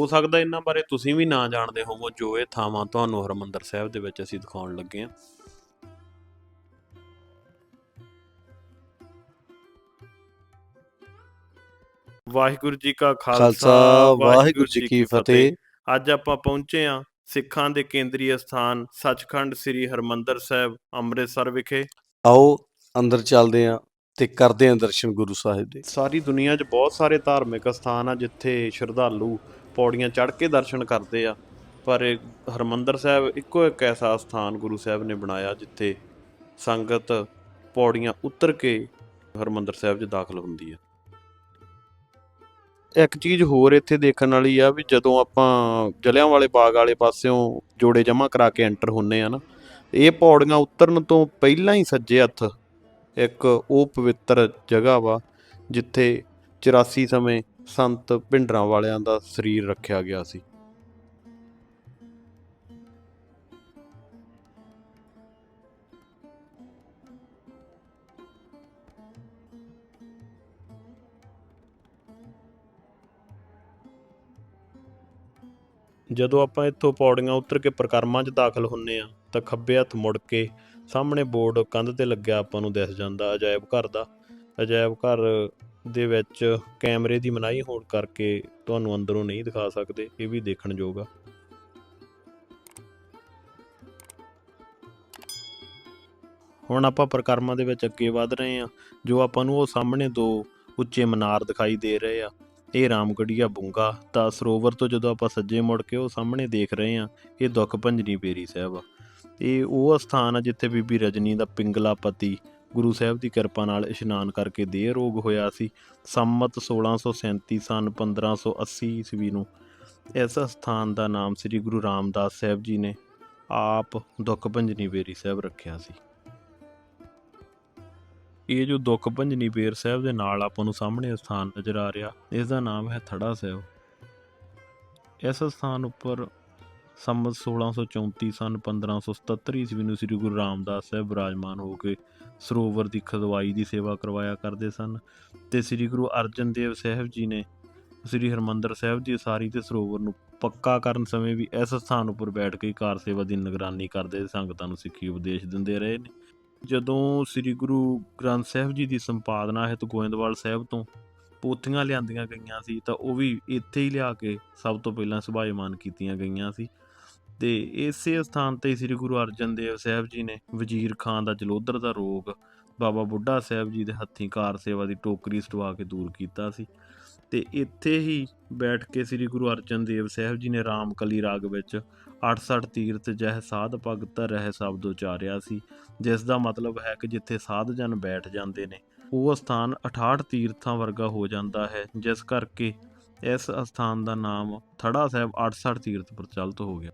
ਹੋ ਸਕਦਾ ਇਹਨਾਂ ਬਾਰੇ ਤੁਸੀਂ ਵੀ ਨਾ ਜਾਣਦੇ ਹੋਵੋ ਜੋ ਇਹ ਥਾਵਾਂ ਤੁਹਾਨੂੰ ਹਰਮੰਦਰ ਸਾਹਿਬ ਦੇ ਵਿੱਚ ਅਸੀਂ ਦਿਖਾਉਣ ਲੱਗੇ ਹਾਂ। ਵਾਹਿਗੁਰੂ ਜੀ ਕਾ ਖਾਲਸਾ ਵਾਹਿਗੁਰੂ ਜੀ ਕੀ ਫਤਿਹ। ਅੱਜ ਆਪਾਂ ਪਹੁੰਚੇ ਹਾਂ ਸਿੱਖਾਂ ਦੇ ਕੇਂਦਰੀ ਸਥਾਨ ਸੱਚਖੰਡ ਸ੍ਰੀ ਹਰਮੰਦਰ ਸਾਹਿਬ ਅੰਮ੍ਰਿਤਸਰ ਵਿਖੇ। ਆਓ ਅੰਦਰ ਚੱਲਦੇ ਆਂ ਤੇ ਕਰਦੇ ਆਂ ਦਰਸ਼ਨ ਗੁਰੂ ਸਾਹਿਬ ਦੇ। ਸਾਰੀ ਦੁਨੀਆ 'ਚ ਬਹੁਤ ਸਾਰੇ ਧਾਰਮਿਕ ਸਥਾਨ ਆ ਜਿੱਥੇ ਸ਼ਰਧਾਲੂ ਪੌੜੀਆਂ ਚੜ੍ਹ ਕੇ ਦਰਸ਼ਨ ਕਰਦੇ ਆ। ਪਰ ਇਹ ਹਰਮੰਦਰ ਸਾਹਿਬ ਇੱਕੋ ਇੱਕ ਐਸਾ ਸਥਾਨ ਗੁਰੂ ਸਾਹਿਬ ਨੇ ਬਣਾਇਆ ਜਿੱਥੇ ਸੰਗਤ ਪੌੜੀਆਂ ਉਤਰ ਕੇ ਹਰਮੰਦਰ ਸਾਹਿਬ 'ਚ ਦਾਖਲ ਹੁੰਦੀ ਹੈ ਇੱਕ ਚੀਜ਼ ਹੋਰ ਇੱਥੇ ਦੇਖਣ ਵਾਲੀ ਆ ਵੀ ਜਦੋਂ ਆਪਾਂ ਜਲਿਆਂਵਾਲੇ ਬਾਗ ਵਾਲੇ ਪਾਸਿਓਂ ਜੋੜੇ ਜਮ੍ਹਾਂ ਕਰਾ ਕੇ ਐਂਟਰ ਹੁੰਨੇ ਆ ਨਾ, ਇਹ ਪੌੜੀਆਂ ਉਤਰਨ ਤੋਂ ਪਹਿਲਾਂ ਹੀ ਸੱਜੇ ਹੱਥ ਇੱਕ ਉਹ ਪਵਿੱਤਰ ਜਗ੍ਹਾ ਵਾ, ਜਿੱਥੇ 84 ਸਮੇਂ ਸੰਤ ਭਿੰਡਰਾਂ ਵਾਲਿਆਂ ਦਾ ਸਰੀਰ ਰੱਖਿਆ ਗਿਆ ਸੀ। ਜਦੋਂ ਆਪਾਂ ਇੱਥੋਂ ਪੌੜੀਆਂ ਉਤਰ ਕੇ ਪ੍ਰਕਰਮਾਂ 'ਚ ਦਾਖਲ ਹੁੰਨੇ ਆ, ਤਾਂ ਖੱਬੇ ਹੱਥ ਮੁੜ ਕੇ ਸਾਹਮਣੇ ਬੋਰਡ ਕੰਧ ਤੇ ਲੱਗਿਆ ਆਪਾਂ ਨੂੰ ਦਿਸ ਜਾਂਦਾ ਅਜਾਇਬ ਘਰ ਦਾ। ਅਜਾਇਬ ਘਰ ਦੇ ਵਿੱਚ ਕੈਮਰੇ ਦੀ ਮਨਾਹੀ ਹੋਣ ਕਰਕੇ ਤੁਹਾਨੂੰ ਅੰਦਰੋਂ ਨਹੀਂ ਦਿਖਾ ਸਕਦੇ, ਇਹ ਵੀ ਦੇਖਣ ਯੋਗ ਆ। ਹੁਣ ਆਪਾਂ ਪ੍ਰਕਰਮਾਂ ਦੇ ਵਿੱਚ ਅੱਗੇ ਵਧ ਰਹੇ ਹਾਂ, ਜੋ ਆਪਾਂ ਨੂੰ ਉਹ ਸਾਹਮਣੇ ਦੋ ਉੱਚੇ ਮਨਾਰ ਦਿਖਾਈ ਦੇ ਰਹੇ ਆ। ਇਹ ਰਾਮਗੜੀਆ ਬੁੰਗਾ, ਤਾਂ ਸਰੋਵਰ ਤੋਂ ਜਦੋਂ ਆਪਾਂ ਸੱਜੇ ਮੁੜ ਕੇ ਉਹ ਸਾਹਮਣੇ ਦੇਖ ਰਹੇ ਆ ਇਹ ਦੁੱਖ ਭੰਜਨੀ ਬੇਰੀ ਸਾਹਿਬ ਆ। ਇਹ ਉਹ ਸਥਾਨ ਆ ਜਿੱਥੇ ਬੀਬੀ ਰਜਨੀ ਦਾ ਪਿੰਗਲਾ ਪਤੀ ਗੁਰੂ ਸਾਹਿਬ ਦੀ ਕਿਰਪਾ ਨਾਲ ਇਸ਼ਨਾਨ ਕਰਕੇ ਦੇਹ ਰੋਗ ਹੋਇਆ ਸੀ। ਸੰਮਤ 1637 ਸਨ 1580 ਈਸਵੀ ਨੂੰ ਇਸ ਸਥਾਨ ਦਾ ਨਾਮ ਸ੍ਰੀ ਗੁਰੂ ਰਾਮਦਾਸ ਸਾਹਿਬ ਜੀ ਨੇ ਆਪ ਦੁੱਖ ਭੰਜਨੀ ਬੇਰੀ ਸਾਹਿਬ ਰੱਖਿਆ ਸੀ। ਇਹ ਜੋ ਦੁੱਖ ਭੰਜਨੀ ਬੇਰ ਸਾਹਿਬ ਦੇ ਨਾਲ ਆਪਾਂ ਨੂੰ ਸਾਹਮਣੇ ਸਥਾਨ ਨਜ਼ਰ ਆ ਰਿਹਾ, ਇਸ ਦਾ ਨਾਮ ਹੈ ਥੜਾ ਸਾਹਿਬ। ਇਸ ਸਥਾਨ ਉੱਪਰ ਸੰਮਤ 1634 ਸਨ 1577 ਈਸਵੀ ਨੂੰ ਸ੍ਰੀ ਗੁਰੂ ਰਾਮਦਾਸ ਸਾਹਿਬ ਵਿਰਾਜਮਾਨ ਹੋ ਕੇ ਸਰੋਵਰ ਦੀ ਖਦਵਾਈ ਦੀ ਸੇਵਾ ਕਰਵਾਇਆ ਕਰਦੇ ਸਨ ਤੇ ਸ੍ਰੀ ਗੁਰੂ ਅਰਜਨ ਦੇਵ ਸਾਹਿਬ ਜੀ ਨੇ ਸ੍ਰੀ ਹਰਮੰਦਰ ਸਾਹਿਬ ਦੀ ਉਸਾਰੀ ਤੇ ਸਰੋਵਰ ਨੂੰ ਪੱਕਾ ਕਰਨ ਸਮੇਂ ਵੀ ਇਸ ਸਥਾਨ ਉੱਪਰ ਬੈਠ ਕੇ ਕਾਰ ਸੇਵਾ ਦੀ ਨਿਗਰਾਨੀ ਕਰਦੇ ਸੰਗਤਾਂ ਨੂੰ ਸਿੱਖੀ ਉਪਦੇਸ਼ ਦਿੰਦੇ ਰਹੇ ਨੇ। ਜਦੋਂ ਸ੍ਰੀ ਗੁਰੂ ਗ੍ਰੰਥ ਸਾਹਿਬ ਜੀ ਦੀ ਸੰਪਾਦਨਾ ਹਿਤ ਗੋਇੰਦਵਾਲ ਸਾਹਿਬ ਤੋਂ ਪੋਥੀਆਂ ਲਿਆਂਦੀਆਂ ਗਈਆਂ ਸੀ ਤਾਂ ਉਹ ਵੀ ਇੱਥੇ ਹੀ ਲਿਆ ਕੇ ਸਭ ਤੋਂ ਪਹਿਲਾਂ ਸੁਭਾਇਮਾਨ ਕੀਤੀਆਂ ਗਈਆਂ ਸੀ। ਤੇ ਇਸੇ ਸਥਾਨ ਤੇ ਸ੍ਰੀ ਗੁਰੂ ਅਰਜਨ ਦੇਵ ਸਾਹਿਬ ਜੀ ਨੇ ਵਜ਼ੀਰ ਖਾਂ ਦਾ ਜਲੋਧਰ ਦਾ ਰੋਗ ਬਾਬਾ ਬੁੱਢਾ ਸਾਹਿਬ ਜੀ ਦੇ ਹੱਥੀਂ ਕਾਰ ਸੇਵਾ ਦੀ ਟੋਕਰੀ ਸਟਵਾ ਕੇ ਦੂਰ ਕੀਤਾ ਸੀ। ਤੇ ਇੱਥੇ ਹੀ ਬੈਠ ਕੇ ਸ੍ਰੀ ਗੁਰੂ ਅਰਜਨ ਦੇਵ ਸਾਹਿਬ ਜੀ ਨੇ ਰਾਮਕਲੀ ਰਾਗ ਵਿੱਚ 68 ਤੀਰਥ ਜਹ ਸਾਧ ਭਗਤ ਰਹਿ ਸ਼ਬਦ ਉਚਾਰਿਆ ਸੀ, ਜਿਸ ਦਾ ਮਤਲਬ ਹੈ ਕਿ ਜਿੱਥੇ ਸਾਧ ਜਨ ਬੈਠ ਜਾਂਦੇ ਨੇ, ਉਹ ਸਥਾਨ 68 ਤੀਰਥਾਂ ਵਰਗਾ ਹੋ ਜਾਂਦਾ ਹੈ, ਜਿਸ ਕਰਕੇ ਇਸ ਸਥਾਨ ਦਾ ਨਾਮ ਥੜਾ ਸਾਹਿਬ 68 ਤੀਰਥ ਪ੍ਰਚਲਿਤ ਹੋ ਗਿਆ।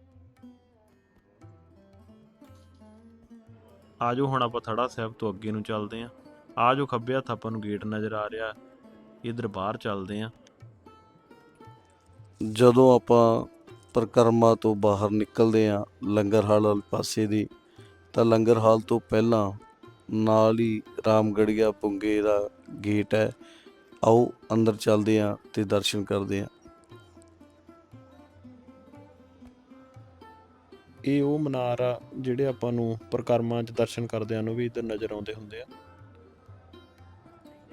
ਆਜੋ ਹੁਣ ਆਪਾਂ ਥੜਾ ਸਾਹਿਬ ਤੋਂ ਅੱਗੇ ਨੂੰ ਚੱਲਦੇ ਆਂ। ਆਜੋ ਖੱਬੇ ਹੱਥ ਆਪਾਂ ਨੂੰ ਗੇਟ ਨਜ਼ਰ ਆ ਰਿਹਾ। ਇਧਰ ਬਾਹਰ ਚੱਲਦੇ ਆਂ। ਜਦੋਂ ਆਪਾਂ ਪ੍ਰਕਰਮਾ ਤੋਂ ਬਾਹਰ ਨਿਕਲਦੇ ਆਂ ਲੰਗਰ ਹਾਲ ਵਾਲੇ ਪਾਸੇ ਦੀ, ਤਾਂ ਲੰਗਰ ਹਾਲ ਤੋਂ ਪਹਿਲਾਂ ਨਾਲ ਹੀ ਰਾਮਗੜੀਆ ਪੁੰਗੇ ਦਾ ਗੇਟ ਹੈ। ਆਓ ਅੰਦਰ ਚੱਲਦੇ ਆਂ ਤੇ ਦਰਸ਼ਨ ਕਰਦੇ ਆਂ। ਇਹ ਉਹ ਮਨਾਰ ਆ ਜਿਹੜੇ ਆਪਾਂ ਨੂੰ ਪ੍ਰਕਰਮਾਂ 'ਚ ਦਰਸ਼ਨ ਕਰਦਿਆਂ ਨੂੰ ਵੀ ਇੱਧਰ ਨਜ਼ਰ ਆਉਂਦੇ ਹੁੰਦੇ ਆ।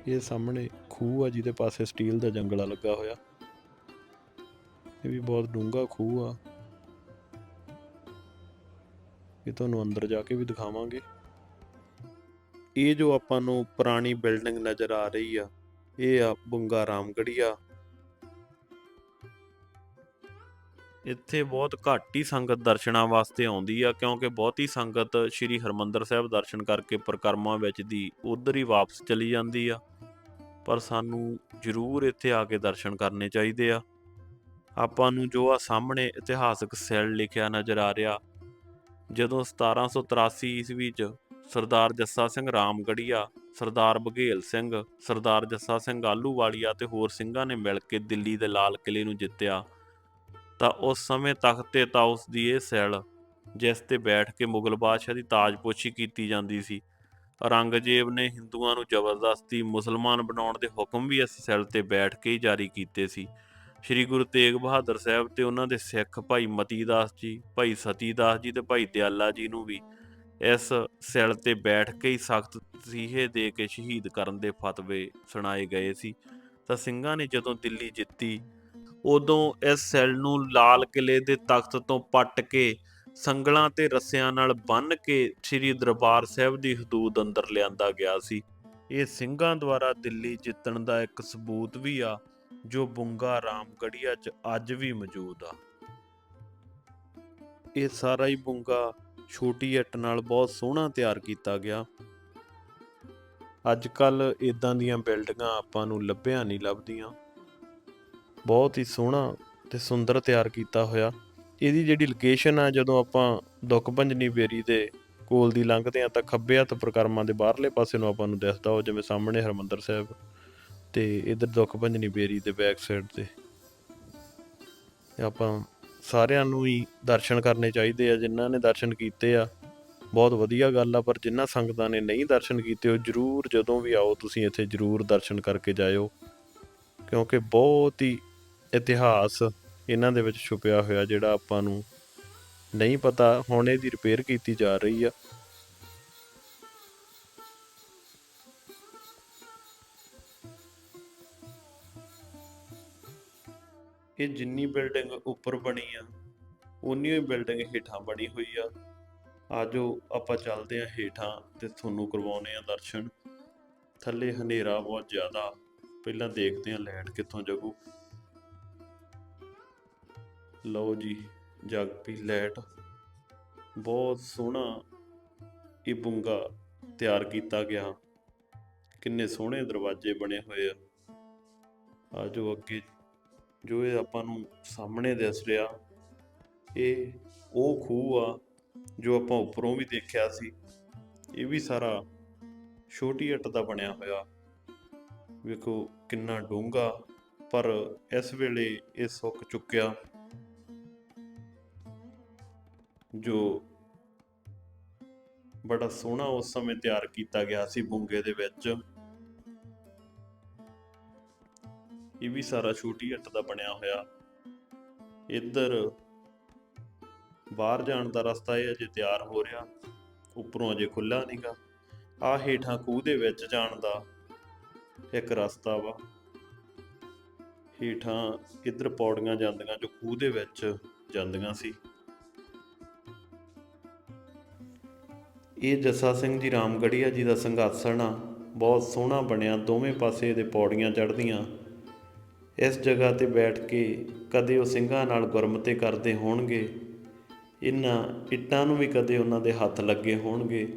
ਇਹ ਸਾਹਮਣੇ ਖੂਹ ਆ ਜਿਹਦੇ ਪਾਸੇ ਸਟੀਲ ਦਾ ਜੰਗਲਾ ਲੱਗਾ ਹੋਇਆ। ਇਹ ਵੀ ਬਹੁਤ ਡੂੰਘਾ ਖੂਹ ਆ। ਇਹ ਤੁਹਾਨੂੰ ਅੰਦਰ ਜਾ ਕੇ ਵੀ ਦਿਖਾਵਾਂਗੇ। ਇਹ ਜੋ ਆਪਾਂ ਨੂੰ ਪੁਰਾਣੀ ਬਿਲਡਿੰਗ ਨਜ਼ਰ ਆ ਰਹੀ ਆ, ਇਹ ਆ ਬੁੰਗਾ ਰਾਮਗੜੀਆ। ਇੱਥੇ ਬਹੁਤ ਘੱਟ ਹੀ ਸੰਗਤ ਦਰਸ਼ਨਾਂ ਵਾਸਤੇ ਆਉਂਦੀ ਆ, ਕਿਉਂਕਿ ਬਹੁਤੀ ਸੰਗਤ ਸ੍ਰੀ ਹਰਮੰਦਰ ਸਾਹਿਬ ਦਰਸ਼ਨ ਕਰਕੇ ਪ੍ਰਕਰਮਾਂ ਵਿੱਚ ਦੀ ਉਧਰ ਹੀ ਵਾਪਸ ਚਲੀ ਜਾਂਦੀ ਆ। ਪਰ ਸਾਨੂੰ ਜ਼ਰੂਰ ਇੱਥੇ ਆ ਕੇ ਦਰਸ਼ਨ ਕਰਨੇ ਚਾਹੀਦੇ ਆ। ਆਪਾਂ ਨੂੰ ਜੋ ਆ ਸਾਹਮਣੇ ਇਤਿਹਾਸਕ ਸੈਲ ਲਿਖਿਆ ਨਜ਼ਰ ਆ ਰਿਹਾ, ਜਦੋਂ 1783 ਈਸਵੀ ਚ ਸਰਦਾਰ ਜੱਸਾ ਸਿੰਘ ਰਾਮਗੜੀਆ, ਸਰਦਾਰ ਬਘੇਲ ਸਿੰਘ, ਸਰਦਾਰ ਜੱਸਾ ਸਿੰਘ ਆਲੂਵਾਲੀਆ ਤੇ ਹੋਰ ਸਿੰਘਾਂ ਨੇ ਮਿਲ ਕੇ ਦਿੱਲੀ ਦੇ ਲਾਲ ਕਿਲੇ ਨੂੰ ਜਿੱਤਿਆ ਤਾਂ ਉਸ ਸਮੇਂ ਤਖਤ ਤੇ ਤਾਉਸ ਦੀ ਇਹ ਸੈਲ, ਜਿਸ ਤੇ ਬੈਠ ਕੇ ਮੁਗਲ ਬਾਦਸ਼ਾਹ ਦੀ ਤਾਜਪੋਸ਼ੀ ਕੀਤੀ ਜਾਂਦੀ ਸੀ। ਔਰੰਗਜ਼ੇਬ ਨੇ ਹਿੰਦੂਆਂ ਨੂੰ ਜ਼ਬਰਦਸਤੀ ਮੁਸਲਮਾਨ ਬਣਾਉਣ ਦੇ ਹੁਕਮ ਵੀ ਇਸ ਸੈਲ ਤੇ ਬੈਠ ਕੇ ਹੀ ਜਾਰੀ ਕੀਤੇ ਸੀ। ਸ੍ਰੀ ਗੁਰੂ ਤੇਗ ਬਹਾਦਰ ਸਾਹਿਬ ਤੇ ਉਹਨਾਂ ਦੇ ਸਿੱਖ ਭਾਈ ਮਤੀ ਦਾਸ ਜੀ, ਭਾਈ ਸਤੀ ਦਾਸ ਜੀ ਤੇ ਭਾਈ ਦਿਆਲਾ ਜੀ ਨੂੰ ਵੀ ਇਸ ਸੈਲ ਤੇ ਬੈਠ ਕੇ ਹੀ ਸਖਤ ਸੀਹੇ ਦੇ ਕੇ ਸ਼ਹੀਦ ਕਰਨ ਦੇ ਫਤਵੇ ਸੁਣਾਏ ਗਏ ਸੀ। ਤਾਂ ਸਿੰਘਾਂ ਨੇ ਜਦੋਂ ਦਿੱਲੀ ਜਿੱਤੀ ਉਦੋਂ ਇਸ ਸੈੱਲ ਨੂੰ ਲਾਲ ਕਿਲੇ ਦੇ ਤਖਤ ਤੋਂ ਪੱਟ ਕੇ ਸੰਗਲਾਂ ਤੇ ਰੱਸਿਆਂ ਨਾਲ ਬੰਨ੍ਹ ਕੇ ਸ੍ਰੀ ਦਰਬਾਰ ਸਾਹਿਬ ਦੀ ਹਦੂਦ ਅੰਦਰ ਲਿਆਂਦਾ ਗਿਆ ਸੀ। ਇਹ ਸਿੰਘਾਂ ਦੁਆਰਾ ਦਿੱਲੀ ਜਿੱਤਣ ਦਾ ਇੱਕ ਸਬੂਤ ਵੀ ਆ, ਜੋ ਬੁੰਗਾ ਰਾਮਗੜੀਆ 'ਚ ਅੱਜ ਵੀ ਮੌਜੂਦ ਆ। ਇਹ ਸਾਰਾ ਹੀ ਬੁੰਗਾ ਛੋਟੀ ਇੱਟ ਨਾਲ ਬਹੁਤ ਸੋਹਣਾ ਤਿਆਰ ਕੀਤਾ ਗਿਆ। ਅੱਜ ਕੱਲ ਇਦਾਂ ਦੀਆਂ ਬਿਲਡਿੰਗਾਂ ਆਪਾਂ ਨੂੰ ਲੱਭਿਆ ਨਹੀਂ ਲੱਭਦੀਆਂ। ਬਹੁਤ ਹੀ ਸੋਹਣਾ ਤੇ ਸੁੰਦਰ ਤਿਆਰ ਕੀਤਾ ਹੋਇਆ। ਇਹਦੀ ਜਿਹੜੀ ਲੋਕੇਸ਼ਨ ਆ, ਜਦੋਂ ਆਪਾਂ ਦੁੱਖ ਭੰਜਨੀ ਬੇਰੀ ਦੇ ਕੋਲ ਦੀ ਲੰਘਦੇ ਆ ਤਾਂ ਖੱਬੇ ਹੱਥ ਪ੍ਰਕਰਮਾਂ ਦੇ ਬਾਹਰਲੇ ਪਾਸੇ ਨੂੰ ਆਪਾਂ ਨੂੰ ਦਿਖਦਾ ਉਹ, ਜਿਵੇਂ ਸਾਹਮਣੇ ਹਰਮੰਦਰ ਸਾਹਿਬ ਤੇ ਇਧਰ ਦੁੱਖ ਭੰਜਨੀ ਬੇਰੀ ਦੇ ਬੈਕ ਸਾਈਡ ਤੇ ਆਪਾਂ ਸਾਰਿਆਂ ਨੂੰ ਹੀ ਦਰਸ਼ਨ ਕਰਨੇ ਚਾਹੀਦੇ ਆ, ਜਿਨ੍ਹਾਂ ਨੇ ਦਰਸ਼ਨ ਕੀਤੇ ਆ। ਬਹੁਤ ਵਧੀਆ ਗੱਲ ਆ, ਪਰ ਜਿਨ੍ਹਾਂ ਸੰਗਤਾਂ ਨੇ ਨਹੀਂ ਦਰਸ਼ਨ ਕੀਤੇ, ਉਹ ਜਰੂਰ ਜਦੋਂ ਵੀ ਆਓ, ਤੁਸੀਂ ਇੱਥੇ ਜਰੂਰ ਦਰਸ਼ਨ ਕਰਕੇ ਜਾਇਓ। ਕਿਉਂਕਿ ਬਹੁਤ ਹੀ ਇਤਿਹਾਸ ਇਹਨਾਂ ਦੇ ਵਿੱਚ ਛੁਪਿਆ ਹੋਇਆ ਜਿਹੜਾ ਆਪਾਂ ਨੂੰ ਨਹੀਂ ਪਤਾ, ਹੁਣ ਇਹਦੀ ਰਿਪੇਅਰ ਕੀਤੀ ਜਾ ਰਹੀ ਆ। ਇਹ ਜਿੰਨੀ ਬਿਲਡਿੰਗ ਉੱਪਰ ਬਣੀ ਆ, ਉਨੀ ਹੀ ਬਿਲਡਿੰਗ ਹੇਠਾਂ ਬਣੀ ਹੋਈ ਆ। ਆਜੋ ਆਪਾਂ ਚੱਲਦੇ ਆ ਹੇਠਾਂ ਤੇ ਤੁਹਾਨੂੰ ਕਰਵਾਉਨੇ ਆ ਦਰਸ਼ਨ। ਥੱਲੇ ਹਨੇਰਾ ਬਹੁਤ ਜ਼ਿਆਦਾ, ਪਹਿਲਾਂ ਦੇਖਦੇ ਆ ਲਾਈਟ ਕਿੱਥੋਂ ਜਗੂ ਲਓ ਜੀ, ਜਗ ਪੀ ਲੈਟ ਬਹੁਤ ਸੋਹਣਾ ਇਹ ਬੁੰਗਾ ਤਿਆਰ ਕੀਤਾ ਗਿਆ। ਕਿੰਨੇ ਸੋਹਣੇ ਦਰਵਾਜ਼ੇ ਬਣੇ ਹੋਏ ਆ। ਜੋ ਅੱਗੇ, ਜੋ ਇਹ ਆਪਾਂ ਨੂੰ ਸਾਹਮਣੇ ਦਿਸ ਰਿਹਾ, ਇਹ ਉਹ ਖੂਹ ਆ, ਜੋ ਆਪਾਂ ਉੱਪਰੋਂ ਵੀ ਦੇਖਿਆ ਸੀ। ਇਹ ਵੀ ਸਾਰਾ ਛੋਟੀ ਇੱਟ ਦਾ ਬਣਿਆ ਹੋਇਆ। ਵੇਖੋ ਕਿੰਨਾ ਡੂੰਘਾ, ਪਰ ਇਸ ਵੇਲੇ ਇਹ ਸੁੱਕ ਚੁੱਕਿਆ। ਜੋ ਬੜਾ ਸੋਹਣਾ ਉਸ ਸਮੇਂ ਤਿਆਰ ਕੀਤਾ ਗਿਆ ਸੀ ਬੁੰਗੇ ਦੇ ਵਿੱਚ। ਇਹ ਵੀ ਸਾਰਾ ਛੋਟੀ ਹੱਟ ਦਾ ਬਣਿਆ ਹੋਇਆ। ਇੱਧਰ ਬਾਹਰ ਜਾਣ ਦਾ ਰਸਤਾ ਇਹ ਅਜੇ ਤਿਆਰ ਹੋ ਰਿਹਾ, ਉੱਪਰੋਂ ਅਜੇ ਖੁੱਲਾ ਨਹੀਂਗਾ ਆ ਹੇਠਾਂ ਖੂਹ ਦੇ ਵਿੱਚ ਜਾਣ ਦਾ ਇੱਕ ਰਸਤਾ ਵਾ। ਹੇਠਾਂ ਇੱਧਰ ਪੌੜੀਆਂ ਜਾਂਦੀਆਂ ਜੋ ਖੂਹ ਦੇ ਵਿੱਚ ਜਾਂਦੀਆਂ ਸੀ। ਇਹ ਜੱਸਾ ਸਿੰਘ ਜੀ ਰਾਮਗੜੀਆ ਜੀ ਦਾ ਸੰਘਾਸਣ ਆ। ਬਹੁਤ ਸੋਹਣਾ ਬਣਿਆ, ਦੋਵੇਂ ਪਾਸੇ ਇਹਦੇ ਪੌੜੀਆਂ ਚੜ੍ਹਦੀਆਂ। ਇਸ ਜਗ੍ਹਾ ਤੇ ਬੈਠ ਕੇ ਕਦੇ ਉਹ ਸਿੰਘਾਂ ਨਾਲ ਗੁਰਮਤੇ ਕਰਦੇ ਹੋਣਗੇ। ਇਹਨਾਂ ਇੱਟਾਂ ਨੂੰ ਵੀ ਕਦੇ ਉਹਨਾਂ ਦੇ ਹੱਥ ਲੱਗੇ ਹੋਣਗੇ।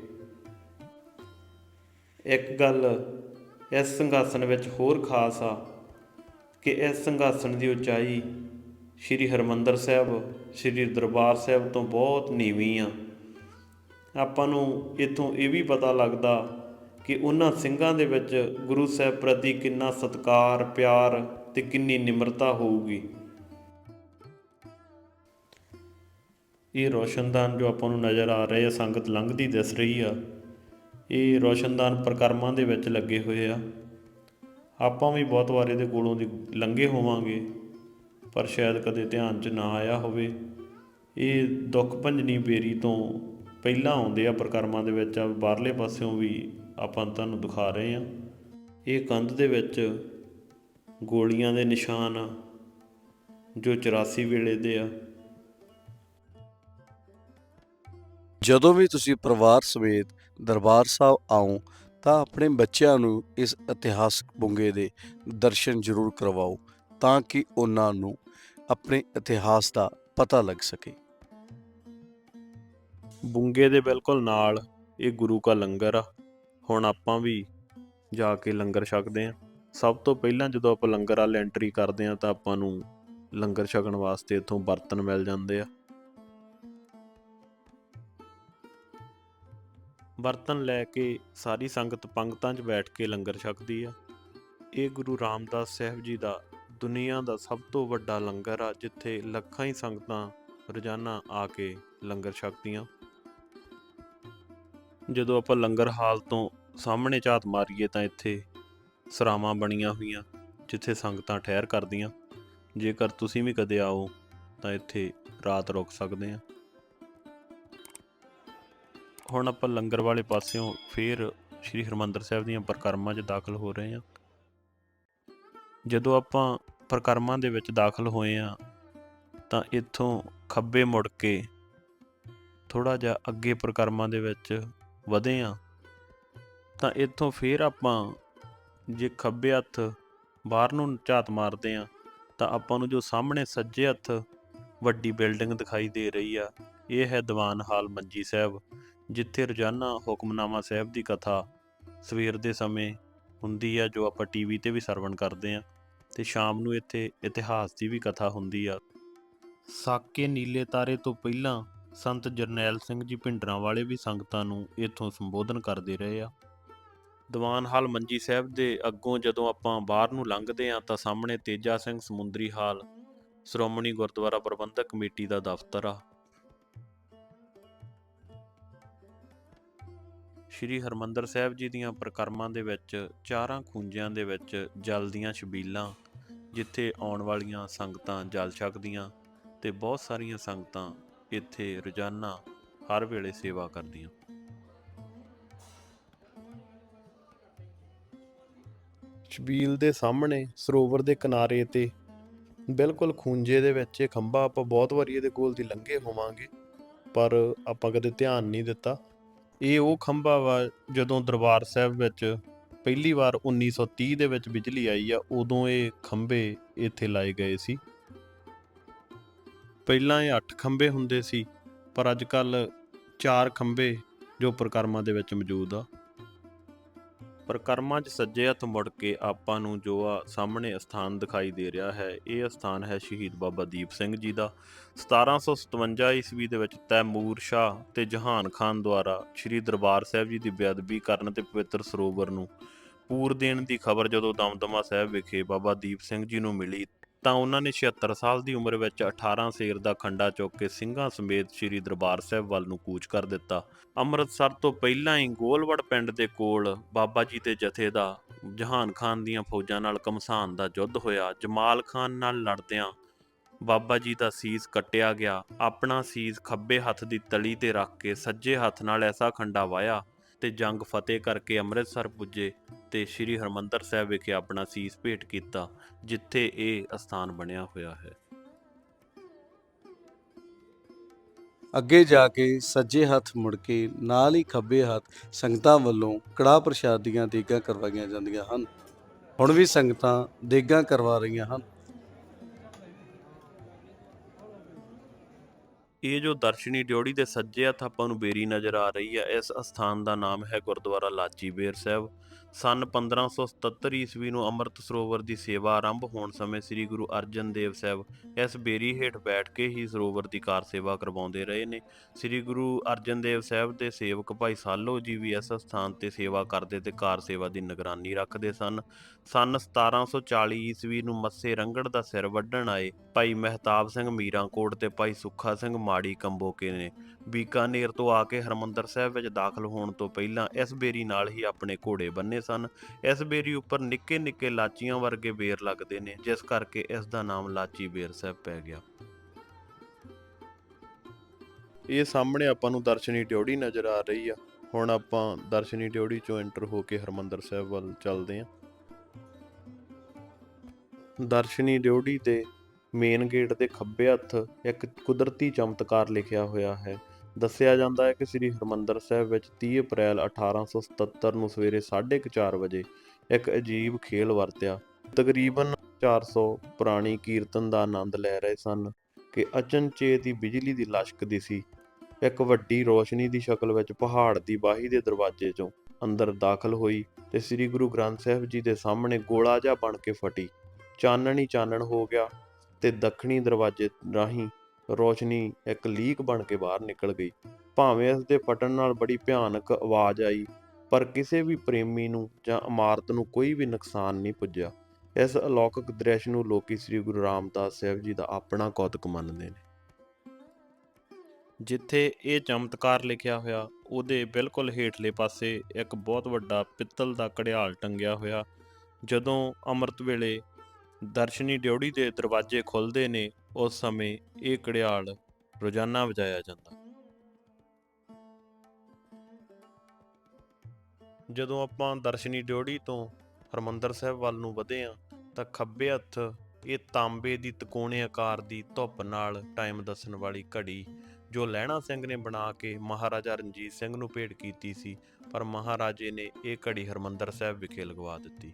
ਇੱਕ ਗੱਲ ਇਸ ਸੰਘਾਸਣ ਵਿੱਚ ਹੋਰ ਖਾਸ ਆ ਕਿ ਇਸ ਸੰਘਾਸਣ ਦੀ ਉਚਾਈ ਸ੍ਰੀ ਹਰਮੰਦਰ ਸਾਹਿਬ, ਸ੍ਰੀ ਦਰਬਾਰ ਸਾਹਿਬ ਤੋਂ ਬਹੁਤ ਨੀਵੀਂ ਆ। ਆਪਾਂ ਨੂੰ ਇਥੋਂ ਇਹ ਵੀ ਪਤਾ ਲੱਗਦਾ ਕਿ ਉਹਨਾਂ ਸਿੰਘਾਂ ਦੇ ਵਿੱਚ ਗੁਰੂ ਸਾਹਿਬ ਪ੍ਰਤੀ ਕਿੰਨਾ ਸਤਿਕਾਰ, ਪਿਆਰ ਤੇ ਕਿੰਨੀ ਨਿਮਰਤਾ ਹੋਊਗੀ। ਇਹ ਰੋਸ਼ਨਦਾਨ ਜੋ ਆਪਾਂ ਨੂੰ ਨਜ਼ਰ ਆ ਰਹੇ ਆ, ਸੰਗਤ ਲੰਘਦੀ ਦਿਸ ਰਹੀ ਆ, ਇਹ ਰੋਸ਼ਨਦਾਨ ਪ੍ਰਕਰਮਾਂ ਦੇ ਵਿੱਚ ਲੱਗੇ ਹੋਏ ਆ। ਆਪਾਂ ਵੀ ਬਹੁਤ ਵਾਰ ਇਹਦੇ ਕੋਲੋਂ ਦੀ ਲੰਘੇ ਹੋਵਾਂਗੇ, ਪਰ ਸ਼ਾਇਦ ਕਦੇ ਧਿਆਨ 'ਚ ਨਾ ਆਇਆ ਹੋਵੇ। ਇਹ ਦੁੱਖ ਭੰਜਨੀ ਬੇਰੀ ਤੋਂ ਪਹਿਲਾਂ ਆਉਂਦੇ ਆ ਪ੍ਰਕਰਮਾਂ ਦੇ ਵਿੱਚ ਆ ਬਾਹਰਲੇ ਪਾਸਿਓਂ ਵੀ ਆਪਾਂ ਤੁਹਾਨੂੰ ਦਿਖਾ ਰਹੇ ਆ ਇਹ ਕੰਧ ਦੇ ਵਿੱਚ ਗੋਲੀਆਂ ਦੇ ਨਿਸ਼ਾਨ ਆ, ਜੋ 84 ਵੇਲੇ ਦੇ ਆ। ਜਦੋਂ ਵੀ ਤੁਸੀਂ ਪਰਿਵਾਰ ਸਮੇਤ ਦਰਬਾਰ ਸਾਹਿਬ ਆਓ, ਤਾਂ ਆਪਣੇ ਬੱਚਿਆਂ ਨੂੰ ਇਸ ਇਤਿਹਾਸਕ ਬੁੰਗੇ ਦੇ ਦਰਸ਼ਨ ਜ਼ਰੂਰ ਕਰਵਾਓ, ਤਾਂ ਕਿ ਉਹਨਾਂ ਨੂੰ ਆਪਣੇ ਇਤਿਹਾਸ ਦਾ ਪਤਾ ਲੱਗ ਸਕੇ। ਬੁੰਗੇ ਦੇ ਬਿਲਕੁਲ ਨਾਲ ਇਹ ਗੁਰੂ ਕਾ ਲੰਗਰ ਆ। ਹੁਣ ਆਪਾਂ ਵੀ ਜਾ ਕੇ ਲੰਗਰ ਛਕਦੇ ਆ। ਸਭ ਤੋਂ ਪਹਿਲਾਂ ਜਦੋਂ ਆਪਾਂ ਲੰਗਰ ਵਾਲ ਐਂਟਰੀ ਕਰਦੇ ਆ ਤਾਂ ਆਪਾਂ ਨੂੰ ਲੰਗਰ ਛਕਣ ਵਾਸਤੇ ਇੱਥੋਂ ਬਰਤਨ ਮਿਲ ਜਾਂਦੇ ਆ। ਬਰਤਨ ਲੈ ਕੇ ਸਾਰੀ ਸੰਗਤ ਪੰਗਤਾਂ 'ਚ ਬੈਠ ਕੇ ਲੰਗਰ ਛਕਦੀ ਆ। ਇਹ ਗੁਰੂ ਰਾਮਦਾਸ ਸਾਹਿਬ ਜੀ ਦਾ ਦੁਨੀਆ ਦਾ ਸਭ ਤੋਂ ਵੱਡਾ ਲੰਗਰ ਆ, ਜਿੱਥੇ ਲੱਖਾਂ ਹੀ ਸੰਗਤਾਂ ਰੋਜ਼ਾਨਾ ਆ ਕੇ ਲੰਗਰ ਛਕਦੀਆਂ। ਜਦੋਂ ਆਪਾਂ ਲੰਗਰ ਹਾਲ ਤੋਂ ਸਾਹਮਣੇ ਝਾਤ ਮਾਰੀਏ ਤਾਂ ਇੱਥੇ ਸਰਾਵਾਂ ਬਣੀਆਂ ਹੋਈਆਂ, ਜਿੱਥੇ ਸੰਗਤਾਂ ਠਹਿਰ ਕਰਦੀਆਂ। ਜੇਕਰ ਤੁਸੀਂ ਵੀ ਕਦੇ ਆਓ, ਤਾਂ ਇੱਥੇ ਰਾਤ ਰੁਕ ਸਕਦੇ ਆ ਹੁਣ ਆਪਾਂ ਲੰਗਰ ਵਾਲੇ ਪਾਸਿਓਂ ਫੇਰ ਸ੍ਰੀ ਹਰਮੰਦਰ ਸਾਹਿਬ ਦੀਆਂ ਪ੍ਰਕਰਮਾਂ 'ਚ ਦਾਖਲ ਹੋ ਰਹੇ ਆ ਜਦੋਂ ਆਪਾਂ ਪ੍ਰਕਰਮਾਂ ਦੇ ਵਿੱਚ ਦਾਖਲ ਹੋਏ ਆ ਤਾਂ ਇੱਥੋਂ ਖੱਬੇ ਮੁੜ ਕੇ ਥੋੜਾ ਜਿਹਾ ਅੱਗੇ ਪ੍ਰਕਰਮਾਂ ਦੇ ਵਿੱਚ ਵਧੇ ਆ, ਤਾਂ ਇੱਥੋਂ ਫੇਰ ਆਪਾਂ ਜੇ ਖੱਬੇ ਹੱਥ ਬਾਹਰ ਨੂੰ ਝਾਤ ਮਾਰਦੇ ਆ, ਤਾਂ ਆਪਾਂ ਨੂੰ ਜੋ ਸਾਹਮਣੇ ਸੱਜੇ ਹੱਥ ਵੱਡੀ ਬਿਲਡਿੰਗ ਦਿਖਾਈ ਦੇ ਰਹੀ ਆ, ਇਹ ਹੈ ਦੀਵਾਨ ਹਾਲ ਮੰਜੀ ਸਾਹਿਬ, ਜਿੱਥੇ ਰੋਜ਼ਾਨਾ ਹੁਕਮਨਾਮਾ ਸਾਹਿਬ ਦੀ ਕਥਾ ਸਵੇਰ ਦੇ ਸਮੇਂ ਹੁੰਦੀ ਆ, ਜੋ ਆਪਾਂ ਟੀਵੀ ਤੇ ਵੀ ਸਰਵਣ ਕਰਦੇ ਆ, ਤੇ ਸ਼ਾਮ ਨੂੰ ਇੱਥੇ ਇਤਿਹਾਸ ਦੀ ਵੀ ਕਥਾ ਹੁੰਦੀ ਆ। ਸਾਕੇ ਨੀਲੇ ਤਾਰੇ ਤੋਂ ਪਹਿਲਾਂ ਸੰਤ ਜਰਨੈਲ ਸਿੰਘ ਜੀ ਭਿੰਡਰਾਂ ਵਾਲੇ ਵੀ ਸੰਗਤਾਂ ਨੂੰ ਇੱਥੋਂ ਸੰਬੋਧਨ ਕਰਦੇ ਰਹੇ ਆ। ਦੀਵਾਨ ਹਾਲ ਮੰਜੀ ਸਾਹਿਬ ਦੇ ਅੱਗੋਂ ਜਦੋਂ ਆਪਾਂ ਬਾਹਰ ਨੂੰ ਲੰਘਦੇ ਆ ਤਾਂ ਸਾਹਮਣੇ ਤੇਜਾ ਸਿੰਘ ਸਮੁੰਦਰੀ ਹਾਲ, ਸ਼੍ਰੋਮਣੀ ਗੁਰਦੁਆਰਾ ਪ੍ਰਬੰਧਕ ਕਮੇਟੀ ਦਾ ਦਫ਼ਤਰ ਆ। ਸ਼੍ਰੀ ਹਰਮੰਦਰ ਸਾਹਿਬ ਜੀ ਦੀਆਂ ਪ੍ਰਕਰਮਾਂ ਦੇ ਵਿੱਚ, ਚਾਰਾਂ ਖੂੰਜਿਆਂ ਦੇ ਵਿੱਚ ਜਲ ਦੀਆਂ ਛਬੀਲਾਂ, ਜਿੱਥੇ ਆਉਣ ਵਾਲੀਆਂ ਸੰਗਤਾਂ ਜਲ ਛਕਦੀਆਂ ਤੇ ਬਹੁਤ ਸਾਰੀਆਂ ਸੰਗਤਾਂ ਇੱਥੇ ਰੋਜ਼ਾਨਾ ਹਰ ਵੇਲੇ ਸੇਵਾ ਕਰਦੀਆਂ ਛਬੀਲ ਦੇ ਸਾਹਮਣੇ, ਸਰੋਵਰ ਦੇ ਕਿਨਾਰੇ ਤੇ, ਬਿਲਕੁਲ ਖੂੰਜੇ ਦੇ ਵਿੱਚ ਇਹ ਖੰਭਾ ਆਪਾਂ ਬਹੁਤ ਵਾਰੀ ਇਹਦੇ ਕੋਲ ਦੀ ਲੰਘੇ ਹੋਵਾਂਗੇ, ਪਰ ਆਪਾਂ ਕਦੇ ਧਿਆਨ ਨਹੀਂ ਦਿੱਤਾ। ਇਹ ਉਹ ਖੰਭਾ ਵਾ ਜਦੋਂ ਦਰਬਾਰ ਸਾਹਿਬ ਵਿੱਚ ਪਹਿਲੀ ਵਾਰ 1930 ਦੇ ਵਿੱਚ ਬਿਜਲੀ ਆਈ ਆ, ਉਦੋਂ ਇਹ ਖੰਭੇ ਇੱਥੇ ਲਾਏ ਗਏ ਸੀ। ਪਹਿਲਾਂ ਇਹ 8 ਖੰਭੇ ਹੁੰਦੇ ਸੀ, ਪਰ ਅੱਜ ਕੱਲ 4 ਖੰਭੇ ਜੋ ਪ੍ਰਕਰਮਾਂ ਦੇ ਵਿੱਚ ਮੌਜੂਦ ਆ। ਪ੍ਰਕਰਮਾਂ 'ਚ ਸੱਜੇ ਹੱਥ ਮੁੜ ਕੇ ਆਪਾਂ ਨੂੰ ਜੋ ਆ ਸਾਹਮਣੇ ਸਥਾਨ ਦਿਖਾਈ ਦੇ ਰਿਹਾ ਹੈ, ਇਹ ਸਥਾਨ ਹੈ ਸ਼ਹੀਦ ਬਾਬਾ ਦੀਪ ਸਿੰਘ ਜੀ ਦਾ। 1757 ਈਸਵੀ ਦੇ ਵਿੱਚ ਤੈਮੂਰ ਸ਼ਾਹ ਤੇ ਜਹਾਨ ਖਾਨ ਦੁਆਰਾ ਸ੍ਰੀ ਦਰਬਾਰ ਸਾਹਿਬ ਜੀ ਦੀ ਬੇਅਦਬੀ ਕਰਨ ਤੇ ਪਵਿੱਤਰ ਸਰੋਵਰ ਨੂੰ ਪੂਰ ਦੇਣ ਦੀ ਖਬਰ ਜਦੋਂ ਦਮਦਮਾ ਸਾਹਿਬ ਵਿਖੇ ਬਾਬਾ ਦੀਪ ਸਿੰਘ ਜੀ ਨੂੰ ਮਿਲੀ ਤਾਂ ਉਹਨਾਂ ਨੇ 76 ਸਾਲ ਦੀ ਉਮਰ ਵਿੱਚ 18 ਸੇਰ ਦਾ ਖੰਡਾ ਚੁੱਕ ਕੇ ਸਿੰਘਾਂ ਸਮੇਤ ਸ੍ਰੀ ਦਰਬਾਰ ਸਾਹਿਬ ਵੱਲ ਨੂੰ ਕੂਚ ਕਰ ਦਿੱਤਾ। ਅੰਮ੍ਰਿਤਸਰ ਤੋਂ ਪਹਿਲਾਂ ਹੀ ਗੋਲਵੜ ਪਿੰਡ ਦੇ ਕੋਲ ਬਾਬਾ ਜੀ ਦੇ ਜਥੇ ਦਾ ਜਹਾਨ ਖਾਨ ਦੀਆਂ ਫੌਜਾਂ ਨਾਲ ਕਮਸਾਨ ਦਾ ਯੁੱਧ ਹੋਇਆ। ਜਮਾਲ ਖਾਨ ਨਾਲ ਲੜਦਿਆਂ ਬਾਬਾ ਜੀ ਦਾ ਸੀਸ ਕੱਟਿਆ ਗਿਆ। ਆਪਣਾ ਸੀਸ ਖੱਬੇ ਹੱਥ ਦੀ ਤਲੀ ਤੇ ਰੱਖ ਕੇ ਸੱਜੇ ਹੱਥ ਨਾਲ ਐਸਾ ਖੰਡਾ ਵਾਇਆ ਤੇ ਜੰਗ ਫਤਿਹ ਕਰਕੇ ਅੰਮ੍ਰਿਤਸਰ ਪੁੱਜੇ ਤੇ ਸ੍ਰੀ ਹਰਮੰਦਰ ਸਾਹਿਬ ਵਿਖੇ ਆਪਣਾ ਸੀਸ ਭੇਟ ਕੀਤਾ, ਜਿੱਥੇ ਇਹ ਅਸਥਾਨ ਬਣਿਆ ਹੋਇਆ ਹੈ। ਅੱਗੇ ਜਾ ਕੇ ਸੱਜੇ ਹੱਥ ਮੁੜ ਕੇ ਨਾਲ ਹੀ ਖੱਬੇ ਹੱਥ ਸੰਗਤਾਂ ਵੱਲੋਂ ਕੜਾਹ ਪ੍ਰਸ਼ਾਦ ਦੀਆਂ ਦੇਗਾਂ ਕਰਵਾਈਆਂ ਜਾਂਦੀਆਂ ਹਨ। ਹੁਣ ਵੀ ਸੰਗਤਾਂ ਦੇਗਾਂ ਕਰਵਾ ਰਹੀਆਂ ਹਨ। ਇਹ ਜੋ ਦਰਸ਼ਨੀ ਡਿਉੜੀ ਦੇ ਸੱਜੇ ਹੱਥ ਆਪਾਂ ਨੂੰ ਬੇਰੀ ਨਜ਼ਰ ਆ ਰਹੀ ਹੈ, ਇਸ ਅਸਥਾਨ ਦਾ ਨਾਮ ਹੈ ਗੁਰਦੁਆਰਾ ਲਾਚੀ ਬੇਰ ਸਾਹਿਬ। ਸਨ 1577 ਈਸਵੀ ਨੂੰ ਅੰਮ੍ਰਿਤ ਸਰੋਵਰ ਦੀ ਸੇਵਾ ਆਰੰਭ ਹੋਣ ਸਮੇਂ ਸ੍ਰੀ ਗੁਰੂ ਅਰਜਨ ਦੇਵ ਸਾਹਿਬ ਇਸ ਬੇਰੀ ਹੇਠ ਬੈਠ ਕੇ ਹੀ ਸਰੋਵਰ ਦੀ ਕਾਰ ਸੇਵਾ ਕਰਵਾਉਂਦੇ ਰਹੇ ਨੇ। ਸ੍ਰੀ ਗੁਰੂ ਅਰਜਨ ਦੇਵ ਸਾਹਿਬ ਦੇ ਸੇਵਕ ਭਾਈ ਸਾਲੋ ਜੀ ਵੀ ਇਸ ਸਥਾਨ ਤੇ ਸੇਵਾ ਕਰਦੇ ਤੇ ਕਾਰ ਸੇਵਾ ਦੀ ਨਿਗਰਾਨੀ ਰੱਖਦੇ ਸਨ। ਸਨ 1740 ਈਸਵੀ ਨੂੰ ਮੱਸੇ ਰੰਗੜ ਦਾ ਸਿਰ ਵੱਢਣ ਆਏ ਭਾਈ ਮਹਿਤਾਬ ਸਿੰਘ ਮੀਰਾਂਕੋਟ ਤੇ ਭਾਈ ਸੁੱਖਾ ਸਿੰਘ ਮਾੜੀ ਕੰਬੋਕੇ ਨੇ। ਬੀਕਾਨੇਰ ਤੋਂ ਆ ਕੇ ਹਰਮੰਦਰ ਸਾਹਿਬ ਵਿੱਚ ਦਾਖਲ ਹੋਣ ਤੋਂ ਪਹਿਲਾਂ ਇਸ ਬੇਰੀ ਨਾਲ ਹੀ ਆਪਣੇ ਘੋੜੇ ਬੰਨੇ ਸਨ। ਇਸ ਬੇਰੀ ਉੱਪਰ ਨਿੱਕੇ ਨਿੱਕੇ ਲਾਚੀਆਂ ਵਰਗੇ ਬੇਰ ਲੱਗਦੇ ਨੇ, ਜਿਸ ਕਰਕੇ ਇਸ ਦਾ ਨਾਮ ਲਾਚੀ ਬੇਰ ਸਾਹਿਬ ਪੈ ਗਿਆ। ਇਹ ਸਾਹਮਣੇ ਆਪਾਂ ਨੂੰ ਦਰਸ਼ਨੀ ਡਿਓੜੀ ਨਜ਼ਰ ਆ ਰਹੀ ਆ। ਹੁਣ ਆਪਾਂ ਦਰਸ਼ਨੀ ਡਿਓੜੀ ਚੋਂ ਐਂਟਰ ਹੋ ਕੇ ਹਰਮੰਦਰ ਸਾਹਿਬ ਵੱਲ ਚੱਲਦੇ ਹਾਂ ਦਰਸ਼ਨੀ ਡਿਓੜੀ ਦੇ ਮੇਨ ਗੇਟ ਦੇ ਖੱਬੇ ਹੱਥ ਇੱਕ ਕੁਦਰਤੀ ਚਮਤਕਾਰ ਲਿਖਿਆ ਹੋਇਆ ਹੈ। ਦੱਸਿਆ ਜਾਂਦਾ ਹੈ ਕਿ ਸ੍ਰੀ ਹਰਮੰਦਰ ਸਾਹਿਬ ਵਿੱਚ 30 ਅਪ੍ਰੈਲ 1877 ਨੂੰ ਸਵੇਰੇ 4:30 ਵਜੇ ਇੱਕ ਅਜੀਬ ਖੇਲ ਵਰਤਿਆ। ਤਕਰੀਬਨ 400 ਪੁਰਾਣੀ ਕੀਰਤਨ ਦਾ ਆਨੰਦ ਲੈ ਰਹੇ ਸਨ ਕਿ ਅਚਨਚੇਤ ਹੀ ਬਿਜਲੀ ਦੀ ਲਸ਼ਕਦੀ ਦਿਸੀ ਇੱਕ ਵੱਡੀ ਰੋਸ਼ਨੀ ਦੀ ਸ਼ਕਲ ਵਿੱਚ ਪਹਾੜ ਦੀ ਬਾਹੀ ਦੇ ਦਰਵਾਜ਼ੇ 'ਚੋਂ ਅੰਦਰ ਦਾਖਲ ਹੋਈ ਤੇ ਸ੍ਰੀ ਗੁਰੂ ਗ੍ਰੰਥ ਸਾਹਿਬ ਜੀ ਦੇ ਸਾਹਮਣੇ ਗੋਲਾ ਜਿਹਾ ਬਣ ਕੇ ਫਟੀ। ਚਾਨਣ ਹੀ ਚਾਨਣ ਹੋ ਗਿਆ ਤੇ ਦੱਖਣੀ ਦਰਵਾਜ਼ੇ ਰਾਹੀਂ ਰੋਸ਼ਨੀ ਇੱਕ ਲੀਕ ਬਣ ਕੇ ਬਾਹਰ ਨਿਕਲ ਗਈ। ਭਾਵੇਂ ਇਸ ਦੇ ਫਟਣ ਨਾਲ ਬੜੀ ਭਿਆਨਕ ਆਵਾਜ਼ ਆਈ, ਪਰ ਕਿਸੇ ਵੀ ਪ੍ਰੇਮੀ ਨੂੰ ਜਾਂ ਇਮਾਰਤ ਨੂੰ ਕੋਈ ਵੀ ਨੁਕਸਾਨ ਨਹੀਂ ਪੁੱਜਿਆ। ਇਸ ਅਲੌਕਿਕ ਦ੍ਰਿਸ਼ ਨੂੰ ਲੋਕੀ ਸ੍ਰੀ ਗੁਰੂ ਰਾਮਦਾਸ ਸਾਹਿਬ ਜੀ ਦਾ ਆਪਣਾ ਕੌਤਕ ਮੰਨਦੇ ਨੇ। ਜਿੱਥੇ ਇਹ ਚਮਤਕਾਰ ਲਿਖਿਆ ਹੋਇਆ, ਉਹਦੇ ਬਿਲਕੁਲ ਹੇਠਲੇ ਪਾਸੇ ਇੱਕ ਬਹੁਤ ਵੱਡਾ ਪਿੱਤਲ ਦਾ ਘੜਿਆਲ ਟੰਗਿਆ ਹੋਇਆ, ਜਦੋਂ ਅੰਮ੍ਰਿਤ ਵੇਲੇ ਦਰਸ਼ਨੀ ਡਿਉੜੀ ਦੇ ਦਰਵਾਜ਼ੇ ਖੁੱਲਦੇ ਨੇ, ਉਸ ਸਮੇਂ ਇਹ ਘੜਿਆਲ ਰੋਜ਼ਾਨਾ ਵਜਾਇਆ ਜਾਂਦਾ। ਜਦੋਂ ਆਪਾਂ ਦਰਸ਼ਨੀ ਡਿਉੜੀ ਤੋਂ ਹਰਮੰਦਰ ਸਾਹਿਬ ਵੱਲ ਨੂੰ ਵਧੇ ਆ ਤਾਂ ਖੱਬੇ ਹੱਥ ਇਹ ਤਾਂਬੇ ਦੀ ਤਕੋਣੇ ਆਕਾਰ ਦੀ ਧੁੱਪ ਨਾਲ ਟਾਈਮ ਦੱਸਣ ਵਾਲੀ ਘੜੀ, ਜੋ ਲਹਿਣਾ ਸਿੰਘ ਨੇ ਬਣਾ ਕੇ ਮਹਾਰਾਜਾ ਰਣਜੀਤ ਸਿੰਘ ਨੂੰ ਭੇਟ ਕੀਤੀ ਸੀ, ਪਰ ਮਹਾਰਾਜੇ ਨੇ ਇਹ ਘੜੀ ਹਰਮੰਦਰ ਸਾਹਿਬ ਵਿਖੇ ਲਗਵਾ ਦਿੱਤੀ।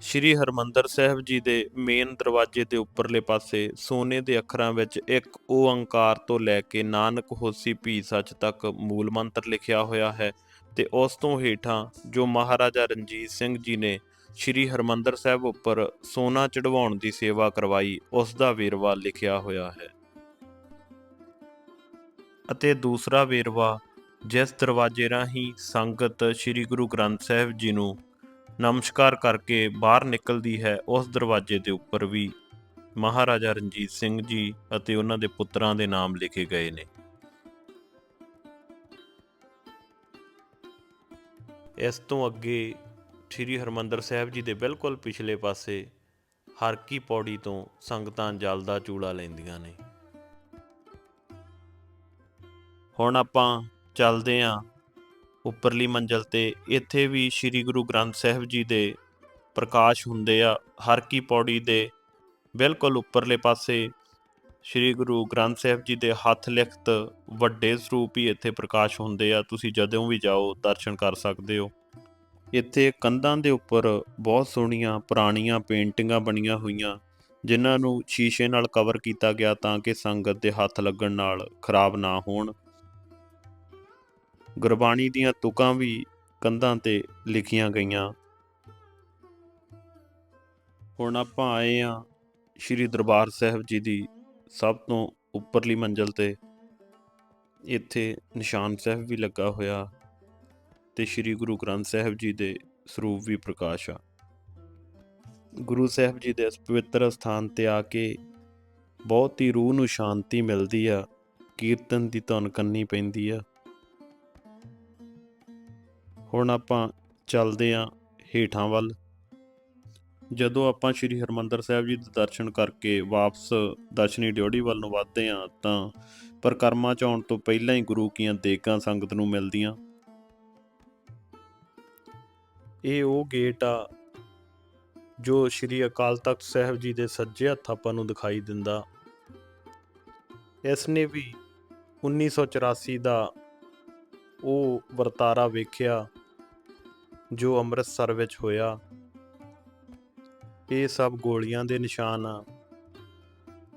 ਸ਼੍ਰੀ ਹਰਮੰਦਰ ਸਾਹਿਬ ਜੀ ਦੇ ਮੇਨ ਦਰਵਾਜ਼ੇ ਦੇ ਉੱਪਰਲੇ ਪਾਸੇ ਸੋਨੇ ਦੇ ਅੱਖਰਾਂ ਵਿੱਚ ਇੱਕ ਓੰਕਾਰ ਤੋਂ ਲੈ ਕੇ ਨਾਨਕ ਹੋਸੀ ਭੀ ਸੱਚ ਤੱਕ ਮੂਲ ਮੰਤਰ ਲਿਖਿਆ ਹੋਇਆ ਹੈ ਤੇ ਉਸ ਤੋਂ ਹੇਠਾਂ ਜੋ ਮਹਾਰਾਜਾ ਰਣਜੀਤ ਸਿੰਘ ਜੀ ਨੇ ਸ਼੍ਰੀ ਹਰਮੰਦਰ ਸਾਹਿਬ ਉੱਪਰ ਸੋਨਾ ਚੜਵਾਉਣ ਦੀ ਸੇਵਾ ਕਰਵਾਈ, ਉਸ ਦਾ ਵੇਰਵਾ ਲਿਖਿਆ ਹੋਇਆ ਹੈ। ਅਤੇ ਦੂਸਰਾ ਵੇਰਵਾ, ਜਿਸ ਦਰਵਾਜ਼ੇ ਰਾਹੀਂ ਸੰਗਤ ਸ਼੍ਰੀ ਗੁਰੂ ਗ੍ਰੰਥ ਸਾਹਿਬ ਜੀ ਨੂੰ ਨਮਸਕਾਰ ਕਰਕੇ ਬਾਹਰ ਨਿਕਲਦੀ ਹੈ, ਉਸ ਦਰਵਾਜ਼ੇ ਦੇ ਉੱਪਰ ਵੀ। ਮਹਾਰਾਜਾ ਰਣਜੀਤ ਸਿੰਘ ਜੀ ਅਤੇ ਉਹਨਾਂ ਦੇ ਪੁੱਤਰਾਂ ਦੇ ਨਾਮ ਲਿਖੇ ਗਏ ਨੇ। ਇਸ ਤੋਂ ਅੱਗੇ ਸ੍ਰੀ ਹਰਮੰਦਰ ਸਾਹਿਬ ਜੀ ਦੇ ਬਿਲਕੁਲ ਪਿਛਲੇ ਪਾਸੇ ਹਰਕੀ ਪੌੜੀ ਤੋਂ ਸੰਗਤਾਂ ਜਲ ਦਾ ਚੂੜਾ ਲੈਂਦੀਆਂ ਨੇ। ਹੁਣ ਆਪਾਂ ਚੱਲਦੇ ਆਂ ਉੱਪਰਲੀ ਮੰਜ਼ਲ ਤੇ ਇੱਥੇ ਵੀ ਸ੍ਰੀ ਗੁਰੂ ਗ੍ਰੰਥ ਸਾਹਿਬ ਜੀ ਦੇ ਪ੍ਰਕਾਸ਼ ਹੁੰਦੇ ਆ, ਹਰ ਕੀ ਪੌੜੀ ਦੇ ਬਿਲਕੁਲ ਉੱਪਰਲੇ ਪਾਸੇ ਸ੍ਰੀ ਗੁਰੂ ਗ੍ਰੰਥ ਸਾਹਿਬ ਜੀ ਦੇ ਹੱਥ ਲਿਖਤ ਵੱਡੇ ਸਰੂਪ ਹੀ ਇੱਥੇ ਪ੍ਰਕਾਸ਼ ਹੁੰਦੇ ਆ, ਤੁਸੀਂ ਜਦੋਂ ਵੀ ਜਾਓ ਦਰਸ਼ਨ ਕਰ ਸਕਦੇ ਹੋ। ਇੱਥੇ ਕੰਧਾਂ ਦੇ ਉੱਪਰ ਬਹੁਤ ਸੋਹਣੀਆਂ ਪੁਰਾਣੀਆਂ ਪੇਂਟਿੰਗਾਂ ਬਣੀਆਂ ਹੋਈਆਂ, ਜਿਨ੍ਹਾਂ ਨੂੰ ਸ਼ੀਸ਼ੇ ਨਾਲ ਕਵਰ ਕੀਤਾ ਗਿਆ ਤਾਂ ਕਿ ਸੰਗਤ ਦੇ ਹੱਥ ਲੱਗਣ ਨਾਲ ਖਰਾਬ ਨਾ ਹੋਣ। ਗੁਰਬਾਣੀ ਦੀਆਂ ਤੁਕਾਂ ਵੀ ਕੰਧਾਂ ਤੇ ਲਿਖੀਆਂ ਗਈਆਂ। ਹੁਣ ਆਪਾਂ ਆਏ ਆ ਸ਼੍ਰੀ ਦਰਬਾਰ ਸਾਹਿਬ ਜੀ ਦੀ ਸਭ ਤੋਂ ਉੱਪਰਲੀ ਮੰਜ਼ਲ ਤੇ। ਇੱਥੇ ਨਿਸ਼ਾਨ ਸਾਹਿਬ ਵੀ ਲੱਗਾ ਹੋਇਆ ਤੇ ਸ਼੍ਰੀ ਗੁਰੂ ਗ੍ਰੰਥ ਸਾਹਿਬ ਜੀ ਦੇ ਸਰੂਪ ਵੀ ਪ੍ਰਕਾਸ਼ ਆ। ਗੁਰੂ ਸਾਹਿਬ ਜੀ ਦੇ ਇਸ ਪਵਿੱਤਰ ਸਥਾਨ ਤੇ ਆ ਕੇ ਬਹੁਤ ਹੀ ਰੂਹ ਨੂੰ ਸ਼ਾਂਤੀ ਮਿਲਦੀ ਆ, ਕੀਰਤਨ ਦੀ ਧੁਨ ਕੰਨੀ ਪੈਂਦੀ ਆ। ਹੁਣ ਆਪਾਂ ਚੱਲਦੇ ਆਂ ਹੇਠਾਂ ਵੱਲ। ਜਦੋਂ ਆਪਾਂ ਸ਼੍ਰੀ ਹਰਮੰਦਰ ਸਾਹਿਬ ਜੀ ਦੇ ਦਰਸ਼ਨ ਕਰਕੇ ਵਾਪਸ ਦਰਸ਼ਨੀ ਡਿਓੜੀ ਵੱਲ ਨੂੰ ਵੱਧਦੇ ਆਂ ਤਾਂ ਪਰਕਰਮਾ ਚ ਆਉਣ ਤੋਂ ਪਹਿਲਾਂ ਹੀ ਗੁਰੂ ਕੀਆਂ ਦੇਗਾਂ ਸੰਗਤ ਨੂੰ ਮਿਲਦੀਆਂ। ਇਹ ਉਹ ਗੇਟ ਆ ਜੋ ਸ਼੍ਰੀ ਅਕਾਲ ਤਖਤ ਸਾਹਿਬ ਜੀ ਦੇ ਸੱਜੇ ਹੱਥ ਆਪਾਂ ਨੂੰ ਦਿਖਾਈ ਦਿੰਦਾ। ਇਸ ਨੇ ਵੀ 1984 ਦਾ ਉਹ ਵਰਤਾਰਾ ਵੇਖਿਆ। ਜੋ ਅੰਮ੍ਰਿਤਸਰ ਵਿੱਚ ਹੋਇਆ। ਇਹ ਸਭ ਗੋਲੀਆਂ ਦੇ ਨਿਸ਼ਾਨ ਆ,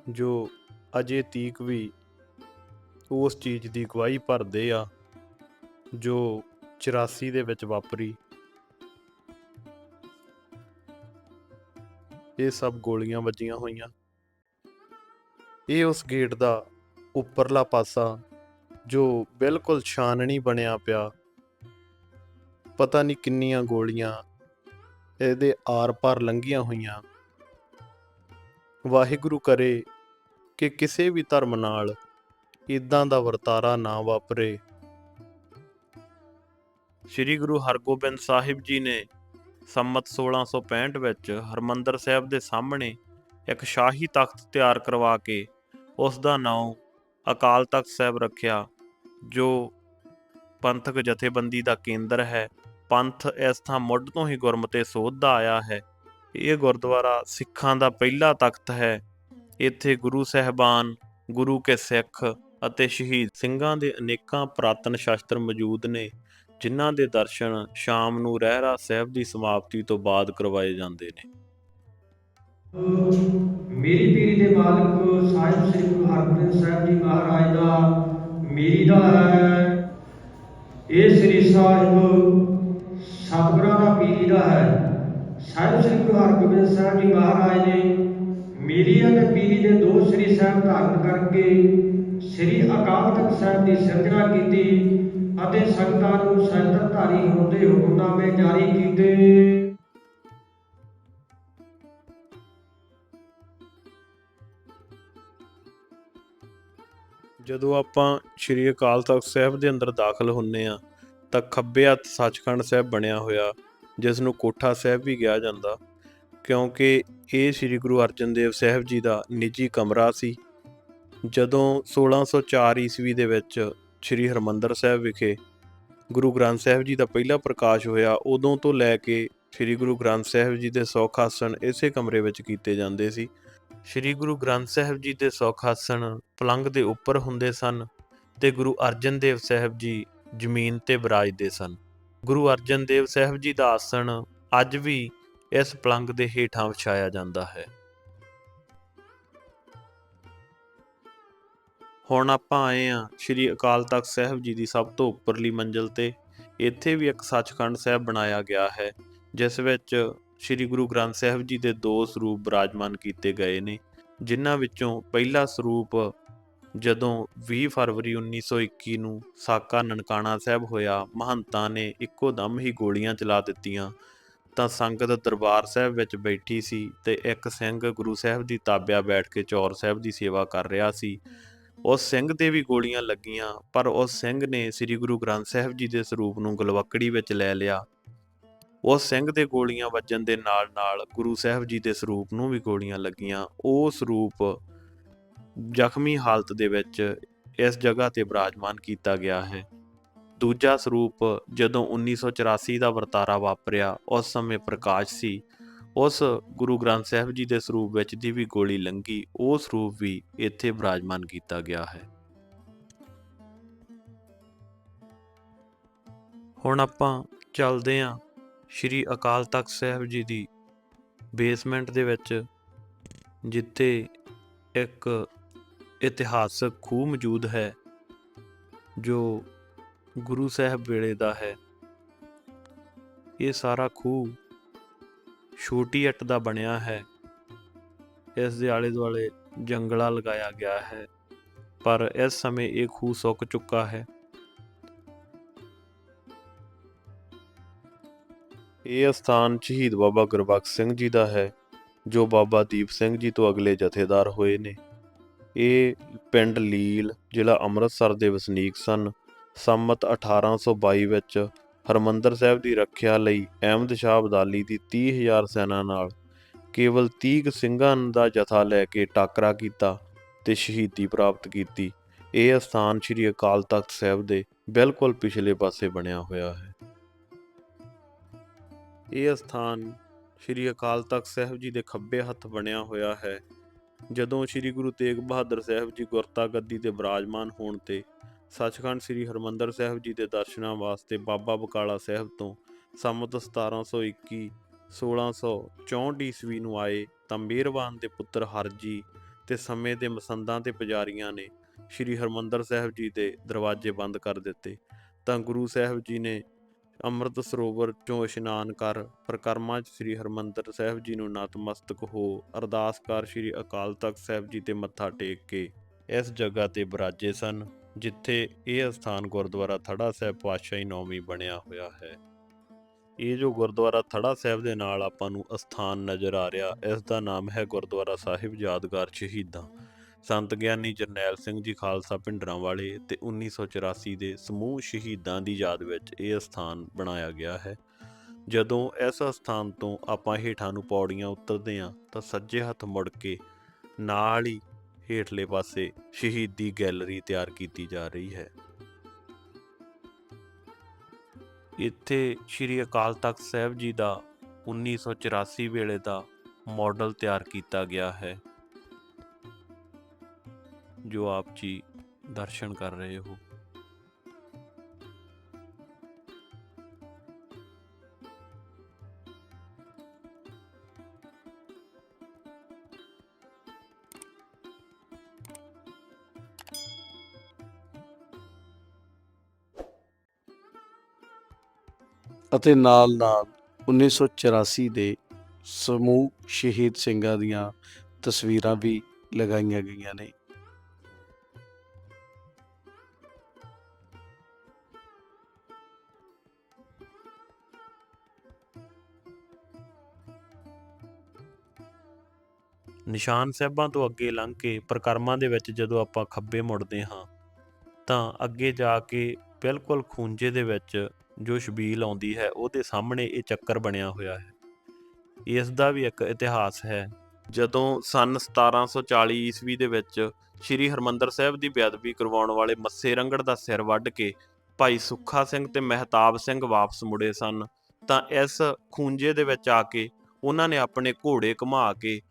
ਜੋ ਅਜੇ ਤੀਕ ਵੀ ਉਸ ਚੀਜ਼ ਦੀ ਗਵਾਹੀ ਭਰਦੇ ਆ, ਜੋ 84 ਦੇ ਵਿੱਚ ਵਾਪਰੀ। ਇਹ ਸਭ ਗੋਲੀਆਂ ਵੱਜੀਆਂ ਹੋਈਆਂ। ਇਹ ਉਸ ਗੇਟ ਦਾ ਉੱਪਰਲਾ ਪਾਸਾ, ਜੋ ਬਿਲਕੁਲ ਛਾਨਣੀ ਬਣਿਆ ਪਿਆ ਪਤਾ ਨਹੀਂ ਕਿੰਨੀਆਂ ਗੋਲੀਆਂ ਇਹਦੇ ਆਰ-ਪਾਰ ਲੰਘੀਆਂ ਹੋਈਆਂ। ਵਾਹਿਗੁਰੂ ਕਰੇ ਕਿ ਕਿਸੇ ਵੀ ਧਰਮ ਨਾਲ ਇਦਾਂ ਦਾ ਵਰਤਾਰਾ ਨਾ ਵਾਪਰੇ। ਸ੍ਰੀ ਗੁਰੂ ਹਰਗੋਬਿੰਦ ਸਾਹਿਬ ਜੀ ਨੇ ਸੰਮਤ 1665 ਵਿੱਚ ਹਰਮੰਦਰ ਸਾਹਿਬ ਦੇ ਸਾਹਮਣੇ ਇੱਕ ਸ਼ਾਹੀ ਤਖਤ ਤਿਆਰ ਕਰਵਾ ਕੇ ਉਸ ਦਾ ਨਾਮ ਅਕਾਲ ਤਖਤ ਸਾਹਿਬ ਰੱਖਿਆ, ਜੋ ਪੰਥਕ ਜਥੇਬੰਦੀ ਦਾ ਕੇਂਦਰ ਹੈ। ਪੰਥ ਇਸ ਥਾਂ ਮੁੱਢ ਤੋਂ ਹੀ ਗੁਰਮਤੇ ਸੋਧਦਾ ਆਇਆ ਹੈ। ਇਹ ਗੁਰਦੁਆਰਾ ਸਿੱਖਾਂ ਦਾ ਪਹਿਲਾ ਤਖਤ ਹੈ। ਇੱਥੇ ਗੁਰੂ ਸਹਿਬਾਨ, ਗੁਰੂ ਕੇ ਸਿੱਖ ਅਤੇ ਸ਼ਹੀਦ ਸਿੰਘਾਂ ਦੇ ਅਨੇਕਾਂ ਪ੍ਰਾਤਨ ਸ਼ਾਸਤਰ ਮੌਜੂਦ ਨੇ, ਜਿਨ੍ਹਾਂ ਦੇ ਦਰਸ਼ਨ ਸ਼ਾਮ ਨੂੰ ਰਹਿਰਾ ਸਾਹਿਬ ਦੀ ਸਮਾਪਤੀ ਤੋਂ ਬਾਅਦ ਕਰਵਾਏ ਜਾਂਦੇ ਨੇ। ਮੇਰੀ ਪੀਰੀ ਦੇ ਮਾਲਕ ਸਾਹਿਬ ਸ੍ਰੀ ਗੁਰੂ ਹਰਗੋਬਿੰਦ ਸਾਹਿਬ ਜੀ ਮਹਾਰਾਜ ਦਾ ਮੇਰੀ ਦਾ ਹੈ। ਇਹ ਸ੍ਰੀ ਸਾਹਿਬ ਸਤਿਗੁਰਾਂ ਦਾ ਪੀਰੀ ਦਾ ਹੈ ਸਾਹਿਬ ਸ੍ਰੀ ਗੁਰੂ ਹਰਗੋਬਿੰਦ ਸਾਹਿਬ ਜੀ ਮਹਾਰਾਜ ਨੇ ਮੇਰੀ ਅਤੇ ਪੀਰੀ ਦੇ ਦੋ ਸ੍ਰੀ ਸਾਹਿਬ ਧਾਰਨ ਕਰਕੇ ਸ੍ਰੀ ਅਕਾਲ ਤਖਤ ਸਾਹਿਬ ਦੀ ਸਿਰਜਣਾ ਕੀਤੀ ਅਤੇ ਸੰਗਤਾਂ ਨੂੰ ਸਹਿਤਰਧਾਰੀ ਹੋਣ ਦੇ ਹੁਕਮਨਾਮੇ ਜਾਰੀ ਕੀਤੇ। ਜਦੋਂ ਆਪਾਂ ਸ਼੍ਰੀ ਅਕਾਲ ਤਖਤ ਸਾਹਿਬ ਦੇ ਅੰਦਰ ਦਾਖਲ ਹੁੰਨੇ ਆ ਤਾਂ ਖੱਬੇ ਹੱਥ ਸੱਚਖੰਡ ਸਾਹਿਬ ਬਣਿਆ ਹੋਇਆ, ਜਿਸ ਨੂੰ ਕੋਠਾ ਸਾਹਿਬ ਵੀ ਕਿਹਾ ਜਾਂਦਾ, ਕਿਉਂਕਿ ਇਹ ਸ੍ਰੀ ਗੁਰੂ ਅਰਜਨ ਦੇਵ ਸਾਹਿਬ ਜੀ ਦਾ ਨਿੱਜੀ ਕਮਰਾ ਸੀ। ਜਦੋਂ 1604 ਈਸਵੀ ਦੇ ਵਿੱਚ ਸ੍ਰੀ ਹਰਮੰਦਰ ਸਾਹਿਬ ਵਿਖੇ ਗੁਰੂ ਗ੍ਰੰਥ ਸਾਹਿਬ ਜੀ ਦਾ ਪਹਿਲਾ ਪ੍ਰਕਾਸ਼ ਹੋਇਆ, ਉਦੋਂ ਤੋਂ ਲੈ ਕੇ ਸ੍ਰੀ ਗੁਰੂ ਗ੍ਰੰਥ ਸਾਹਿਬ ਜੀ ਦੇ ਸੁੱਖ ਆਸਣ ਇਸੇ ਕਮਰੇ ਵਿੱਚ ਕੀਤੇ ਜਾਂਦੇ ਸੀ। ਸ੍ਰੀ ਗੁਰੂ ਗ੍ਰੰਥ ਸਾਹਿਬ ਜੀ ਦੇ ਸੁੱਖ ਆਸਣ ਪਲੰਘ ਦੇ ਉੱਪਰ ਹੁੰਦੇ ਸਨ ਤੇ ਗੁਰੂ ਅਰਜਨ ਦੇਵ ਸਾਹਿਬ ਜੀ ਜ਼ਮੀਨ ਤੇ ਵਿਰਾਜਦੇ ਸਨ। ਗੁਰੂ ਅਰਜਨ ਦੇਵ ਸਾਹਿਬ ਜੀ ਦਾ ਆਸਣ ਅੱਜ ਵੀ ਇਸ ਪਲੰਘ ਦੇ ਹੇਠਾਂ ਵਿਛਾਇਆ ਜਾਂਦਾ ਹੈ। ਹੁਣ ਆਪਾਂ ਆਏ ਆ ਸ੍ਰੀ ਅਕਾਲ ਤਖਤ ਸਾਹਿਬ ਜੀ ਦੀ ਸਭ ਤੋਂ ਉੱਪਰਲੀ ਮੰਜ਼ਲ ਤੇ। ਇੱਥੇ ਵੀ ਇੱਕ ਸੱਚਖੰਡ ਸਾਹਿਬ ਬਣਾਇਆ ਗਿਆ ਹੈ, ਜਿਸ ਵਿੱਚ ਸ੍ਰੀ ਗੁਰੂ ਗ੍ਰੰਥ ਸਾਹਿਬ ਜੀ ਦੇ ਦੋ ਸਰੂਪ ਬਿਰਾਜਮਾਨ ਕੀਤੇ ਗਏ ਨੇ, ਜਿਨ੍ਹਾਂ ਵਿੱਚੋਂ ਪਹਿਲਾ ਸਰੂਪ ਜਦੋਂ 20 ਫਰਵਰੀ 1921 ਨੂੰ ਸਾਕਾ ਨਨਕਾਣਾ ਸਾਹਿਬ ਹੋਇਆ, ਮਹੰਤਾਂ ਨੇ ਇੱਕੋ ਦਮ ਹੀ ਗੋਲੀਆਂ ਚਲਾ ਦਿੱਤੀਆਂ। ਤਾਂ ਸੰਗਤ ਦਰਬਾਰ ਸਾਹਿਬ ਵਿੱਚ ਬੈਠੀ ਸੀ ਤੇ ਇੱਕ ਸਿੰਘ ਗੁਰੂ ਸਾਹਿਬ ਦੀ ਤਾਬਿਆ ਬੈਠ ਕੇ ਚੌਰ ਸਾਹਿਬ ਦੀ ਸੇਵਾ ਕਰ ਰਿਹਾ ਸੀ। ਉਸ ਸਿੰਘ 'ਤੇ ਵੀ ਗੋਲੀਆਂ ਲੱਗੀਆਂ, ਪਰ ਉਸ ਸਿੰਘ ਨੇ ਸ੍ਰੀ ਗੁਰੂ ਗ੍ਰੰਥ ਸਾਹਿਬ ਜੀ ਦੇ ਸਰੂਪ ਨੂੰ ਗਲਵੱਕੜੀ ਵਿੱਚ ਲੈ ਲਿਆ। ਉਸ ਸਿੰਘ ਦੇ ਗੋਲੀਆਂ ਵੱਜਣ ਦੇ ਨਾਲ-ਨਾਲ ਗੁਰੂ ਸਾਹਿਬ ਜੀ ਦੇ ਸਰੂਪ ਨੂੰ ਵੀ ਗੋਲੀਆਂ ਲੱਗੀਆਂ। ਉਹ ਸਰੂਪ ਜ਼ਖਮੀ ਹਾਲਤ ਦੇ ਵਿੱਚ ਇਸ ਜਗ੍ਹਾ ਤੇ ਬਿਰਾਜਮਾਨ ਕੀਤਾ ਗਿਆ ਹੈ। ਦੂਜਾ ਸਰੂਪ ਜਦੋਂ 1984 ਦਾ ਵਰਤਾਰਾ ਵਾਪਰਿਆ, ਉਸ ਸਮੇਂ ਪ੍ਰਕਾਸ਼ ਸੀ। ਉਸ ਗੁਰੂ ਗ੍ਰੰਥ ਸਾਹਿਬ ਜੀ ਦੇ ਸਰੂਪ ਵਿੱਚ ਦੀ ਵੀ ਗੋਲੀ ਲੰਗੀ ਉਹ ਸਰੂਪ ਵੀ ਇੱਥੇ ਬਿਰਾਜਮਾਨ ਕੀਤਾ ਗਿਆ ਹੈ। ਹੁਣ ਆਪਾਂ ਚੱਲਦੇ ਹਾਂ ਸ਼੍ਰੀ ਅਕਾਲ ਤਖਤ ਸਾਹਿਬ ਜੀ ਦੀ ਬੇਸਮੈਂਟ ਦੇ ਵਿੱਚ, ਜਿੱਥੇ ਇੱਕ ਇਤਿਹਾਸਕ ਖੂਹ ਮੌਜੂਦ ਹੈ, ਜੋ ਗੁਰੂ ਸਾਹਿਬ ਵੇਲੇ ਦਾ ਹੈ। ਇਹ ਸਾਰਾ ਖੂਹ ਛੋਟੀ ਅੱਟ ਦਾ ਬਣਿਆ ਹੈ। ਇਸ ਦੇ ਆਲੇ ਦੁਆਲੇ ਜੰਗਲਾ ਲਗਾਇਆ ਗਿਆ ਹੈ, ਪਰ ਇਸ ਸਮੇਂ ਇਹ ਖੂਹ ਸੁੱਕ ਚੁੱਕਾ ਹੈ। ਇਹ ਸਥਾਨ ਸ਼ਹੀਦ ਬਾਬਾ ਗੁਰਬਖਸ਼ ਸਿੰਘ ਜੀ ਦਾ ਹੈ, ਜੋ ਬਾਬਾ ਦੀਪ ਸਿੰਘ ਜੀ ਤੋਂ ਅਗਲੇ ਜਥੇਦਾਰ ਹੋਏ ਨੇ। ਇਹ ਪਿੰਡ ਲੀਲ, ਜ਼ਿਲ੍ਹਾ ਅੰਮ੍ਰਿਤਸਰ ਦੇ ਵਸਨੀਕ ਸਨ। ਸੰਮਤ 1822 ਵਿੱਚ ਹਰਮੰਦਰ ਸਾਹਿਬ ਦੀ ਰੱਖਿਆ ਲਈ ਅਹਿਮਦ ਸ਼ਾਹ ਅਬਦਾਲੀ ਦੀ 30000 ਸੈਨਾ ਨਾਲ ਕੇਵਲ 30 ਸਿੰਘਾਂ ਦਾ ਜਥਾ ਲੈ ਕੇ ਟਾਕਰਾ ਕੀਤਾ ਤੇ ਸ਼ਹੀਦੀ ਪ੍ਰਾਪਤ ਕੀਤੀ। ਇਹ ਸਥਾਨ ਸ੍ਰੀ ਅਕਾਲ ਤਖਤ ਸਾਹਿਬ ਦੇ ਬਿਲਕੁਲ ਪਿਛਲੇ ਪਾਸੇ ਬਣਿਆ ਹੋਇਆ ਹੈ। ਇਹ ਸਥਾਨ ਸ੍ਰੀ ਅਕਾਲ ਤਖਤ ਸਾਹਿਬ ਜੀ ਦੇ ਖੱਬੇ ਹੱਥ ਬਣਿਆ ਹੋਇਆ ਹੈ। ਜਦੋਂ ਸ੍ਰੀ ਗੁਰੂ ਤੇਗ ਬਹਾਦਰ ਸਾਹਿਬ ਜੀ ਗੁਰਤਾ ਗੱਦੀ ਤੇ ਬਿਰਾਜਮਾਨ ਹੋਣ ਤੇ ਸੱਚਖੰਡ ਸ੍ਰੀ ਹਰਮੰਦਰ ਸਾਹਿਬ ਜੀ ਦੇ ਦਰਸ਼ਨਾਂ ਵਾਸਤੇ ਬਾਬਾ ਬਕਾਲਾ ਸਾਹਿਬ ਤੋਂ ਸੰਮਤ 1721 1664 ਈਸਵੀ ਨੂੰ ਆਏ ਤਾਂ ਮਿਹਰਬਾਨ ਦੇ ਪੁੱਤਰ ਹਰਜੀ ਤੇ ਸਮੇਂ ਦੇ ਮਸੰਦਾਂ ਤੇ ਪੁਜਾਰੀਆਂ ਨੇ ਸ੍ਰੀ ਹਰਮੰਦਰ ਸਾਹਿਬ ਜੀ ਦੇ ਦਰਵਾਜ਼ੇ ਬੰਦ ਕਰ ਦਿੱਤੇ। ਤਾਂ ਗੁਰੂ ਸਾਹਿਬ ਜੀ ਨੇ ਅੰਮ੍ਰਿਤ ਸਰੋਵਰ ਚੋਂ ਇਸ਼ਨਾਨ ਕਰ, ਪ੍ਰਕਰਮਾਂ 'ਚ ਸ੍ਰੀ ਹਰਮੰਦਰ ਸਾਹਿਬ ਜੀ ਨੂੰ ਨਤਮਸਤਕ ਹੋ, ਅਰਦਾਸ ਕਰ ਸ੍ਰੀ ਅਕਾਲ ਤਖਤ ਸਾਹਿਬ ਜੀ ਤੇ ਮੱਥਾ ਟੇਕ ਕੇ ਇਸ ਜਗ੍ਹਾ ਤੇ ਬਰਾਜੇ ਸਨ, ਜਿੱਥੇ ਇਹ ਸਥਾਨ ਗੁਰਦੁਆਰਾ ਥੜਾ ਸਾਹਿਬ ਪਾਤਸ਼ਾਹੀ ਨੌਵੀਂ ਬਣਿਆ ਹੋਇਆ ਹੈ। ਇਹ ਜੋ ਗੁਰਦੁਆਰਾ ਥੜਾ ਸਾਹਿਬ ਦੇ ਨਾਲ ਆਪਾਂ ਨੂੰ ਅਸਥਾਨ ਨਜ਼ਰ ਆ ਰਿਹਾ, ਇਸ ਦਾ ਨਾਮ ਹੈ ਗੁਰਦੁਆਰਾ ਸਾਹਿਬ ਯਾਦਗਾਰ ਸ਼ਹੀਦਾਂ। ਸੰਤ ਗਿਆਨੀ ਜਰਨੈਲ ਸਿੰਘ ਜੀ ਖਾਲਸਾ ਪਿੰਡਰਾਂ ਵਾਲੇ ਤੇ 1984 ਦੇ ਸਮੂਹ ਸ਼ਹੀਦਾਂ ਦੀ ਯਾਦ ਵਿੱਚ ਇਹ ਸਥਾਨ ਬਣਾਇਆ ਗਿਆ ਹੈ। ਜਦੋਂ ਇਸ ਸਥਾਨ ਤੋਂ ਆਪਾਂ ਹੇਠਾਂ ਨੂੰ ਪੌੜੀਆਂ ਉਤਰਦੇ ਹਾਂ, ਤਾਂ ਸੱਜੇ ਹੱਥ ਮੁੜ ਕੇ ਨਾਲ ਹੀ ਹੇਠਲੇ ਪਾਸੇ ਸ਼ਹੀਦੀ ਗੈਲਰੀ ਤਿਆਰ ਕੀਤੀ ਜਾ ਰਹੀ ਹੈ। ਇੱਥੇ ਸ੍ਰੀ ਅਕਾਲ ਤਖਤ ਸਾਹਿਬ ਜੀ ਦਾ 1984 ਵੇਲੇ ਦਾ ਮਾਡਲ ਤਿਆਰ ਕੀਤਾ ਗਿਆ ਹੈ। ਜੋ ਆਪ ਜੀ ਦਰਸ਼ਨ ਕਰ ਰਹੇ ਹੋ। ਅਤੇ ਨਾਲ ਨਾਲ 1984 ਦੇ ਸਮੂਹ ਸ਼ਹੀਦ ਸਿੰਘਾਂ ਦੀਆਂ ਤਸਵੀਰਾਂ ਵੀ ਲਗਾਈਆਂ ਗਈਆਂ ਨੇ। ਨਿਸ਼ਾਨ ਸਾਹਿਬਾਂ ਤੋਂ ਅੱਗੇ ਲੰਘ ਕੇ ਪ੍ਰਕਰਮਾਂ ਦੇ ਵਿੱਚ ਜਦੋਂ ਆਪਾਂ ਖੱਬੇ ਮੁੜਦੇ ਹਾਂ, ਤਾਂ ਅੱਗੇ ਜਾ ਕੇ ਬਿਲਕੁਲ ਖੂੰਜੇ ਦੇ ਵਿੱਚ ਜੋ ਸ਼ਬੀਲ ਆਉਂਦੀ ਹੈ, ਉਹਦੇ ਸਾਹਮਣੇ ਇਹ ਚੱਕਰ ਬਣਿਆ ਹੋਇਆ ਹੈ। ਇਸ ਦਾ ਵੀ ਇੱਕ ਇਤਿਹਾਸ ਹੈ। ਜਦੋਂ ਸਨ 1740 ਈਸਵੀ ਦੇ ਵਿੱਚ ਸ੍ਰੀ ਹਰਮੰਦਰ ਸਾਹਿਬ ਦੀ ਬੇਅਦਬੀ ਕਰਵਾਉਣ ਵਾਲੇ ਮੱਸੇ ਰੰਗੜ ਦਾ ਸਿਰ ਵੱਢ ਕੇ ਭਾਈ ਸੁੱਖਾ ਸਿੰਘ ਤੇ ਮਹਿਤਾਬ ਸਿੰਘ ਵਾਪਸ ਮੁੜੇ ਸਨ, ਤਾਂ ਇਸ ਖੂੰਜੇ ਦੇ ਵਿੱਚ ਆ ਕੇ ਉਹਨਾਂ ਨੇ ਆਪਣੇ ਘੋੜੇ ਘੁਮਾ ਕੇ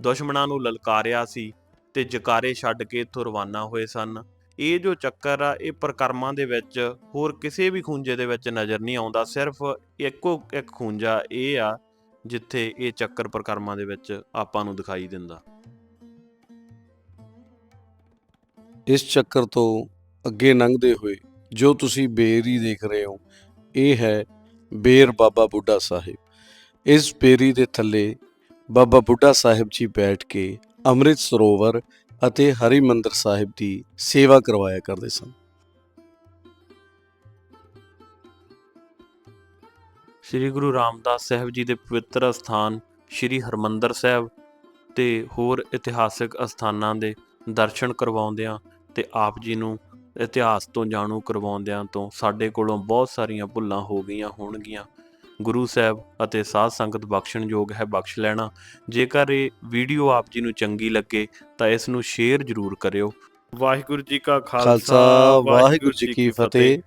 ਦੁਸ਼ਮਣਾਂ ਨੂੰ ਲਲਕਾਰਿਆ ਸੀ ਤੇ ਜਕਾਰੇ ਛੱਡ ਕੇ ਇੱਥੋਂ ਰਵਾਨਾ ਹੋਏ ਸਨ। ਇਹ ਜੋ ਚੱਕਰ ਆ, ਇਹ ਪ੍ਰਕਰਮਾਂ ਦੇ ਵਿੱਚ ਹੋਰ ਕਿਸੇ ਵੀ ਖੂੰਜੇ ਦੇ ਵਿੱਚ ਨਜ਼ਰ ਨਹੀਂ ਆਉਂਦਾ, ਸਿਰਫ ਇੱਕੋ ਇੱਕ ਖੂੰਜਾ ਇਹ ਆ, ਜਿੱਥੇ ਇਹ ਚੱਕਰ ਪ੍ਰਕਰਮਾਂ ਦੇ ਵਿੱਚ ਆਪਾਂ ਨੂੰ ਦਿਖਾਈ ਦਿੰਦਾ। ਇਸ ਚੱਕਰ ਤੋਂ ਅੱਗੇ ਲੰਘਦੇ ਹੋਏ ਜੋ ਤੁਸੀਂ ਬੇਰੀ ਦੇਖ ਰਹੇ ਹੋ, ਇਹ ਹੈ ਬੇਰ ਬਾਬਾ ਬੁੱਢਾ ਸਾਹਿਬ। ਇਸ ਬੇਰੀ ਦੇ ਥੱਲੇ ਬਾਬਾ ਬੁੱਢਾ ਸਾਹਿਬ ਜੀ ਬੈਠ ਕੇ ਅੰਮ੍ਰਿਤ ਸਰੋਵਰ ਅਤੇ ਹਰਿਮੰਦਰ ਸਾਹਿਬ ਦੀ ਸੇਵਾ ਕਰਵਾਇਆ ਕਰਦੇ ਸਨ। ਸ੍ਰੀ ਗੁਰੂ ਰਾਮਦਾਸ ਸਾਹਿਬ ਜੀ ਦੇ ਪਵਿੱਤਰ ਅਸਥਾਨ ਸ੍ਰੀ ਹਰਮੰਦਰ ਸਾਹਿਬ ਤੇ ਹੋਰ ਇਤਿਹਾਸਿਕ ਅਸਥਾਨਾਂ ਦੇ ਦਰਸ਼ਨ ਕਰਵਾਉਂਦਿਆਂ ਤੇ ਆਪ ਜੀ ਨੂੰ ਇਤਿਹਾਸ ਤੋਂ ਜਾਣੂ ਕਰਵਾਉਂਦਿਆਂ ਤੋਂ ਸਾਡੇ ਕੋਲੋਂ ਬਹੁਤ ਸਾਰੀਆਂ ਭੁੱਲਾਂ ਹੋ ਗਈਆਂ ਹੋਣਗੀਆਂ। ਗੁਰੂ ਸਾਹਿਬ ਅਤੇ ਸਾਧ ਸੰਗਤ ਬਖਸ਼ਣਯੋਗ ਹੈ ਬਖਸ਼ ਲੈਣਾ। ਜੇਕਰ ਇਹ ਵੀਡੀਓ ਆਪ ਜੀ ਨੂੰ ਚੰਗੀ ਲੱਗੇ ਤਾਂ ਇਸ ਨੂੰ ਸ਼ੇਅਰ ਜ਼ਰੂਰ ਕਰਿਓ। ਵਾਹਿਗੁਰੂ ਜੀ ਕਾ ਖਾਲਸਾ ਵਾਹਿਗੁਰੂ ਜੀ ਕੀ ਫਤਿਹ।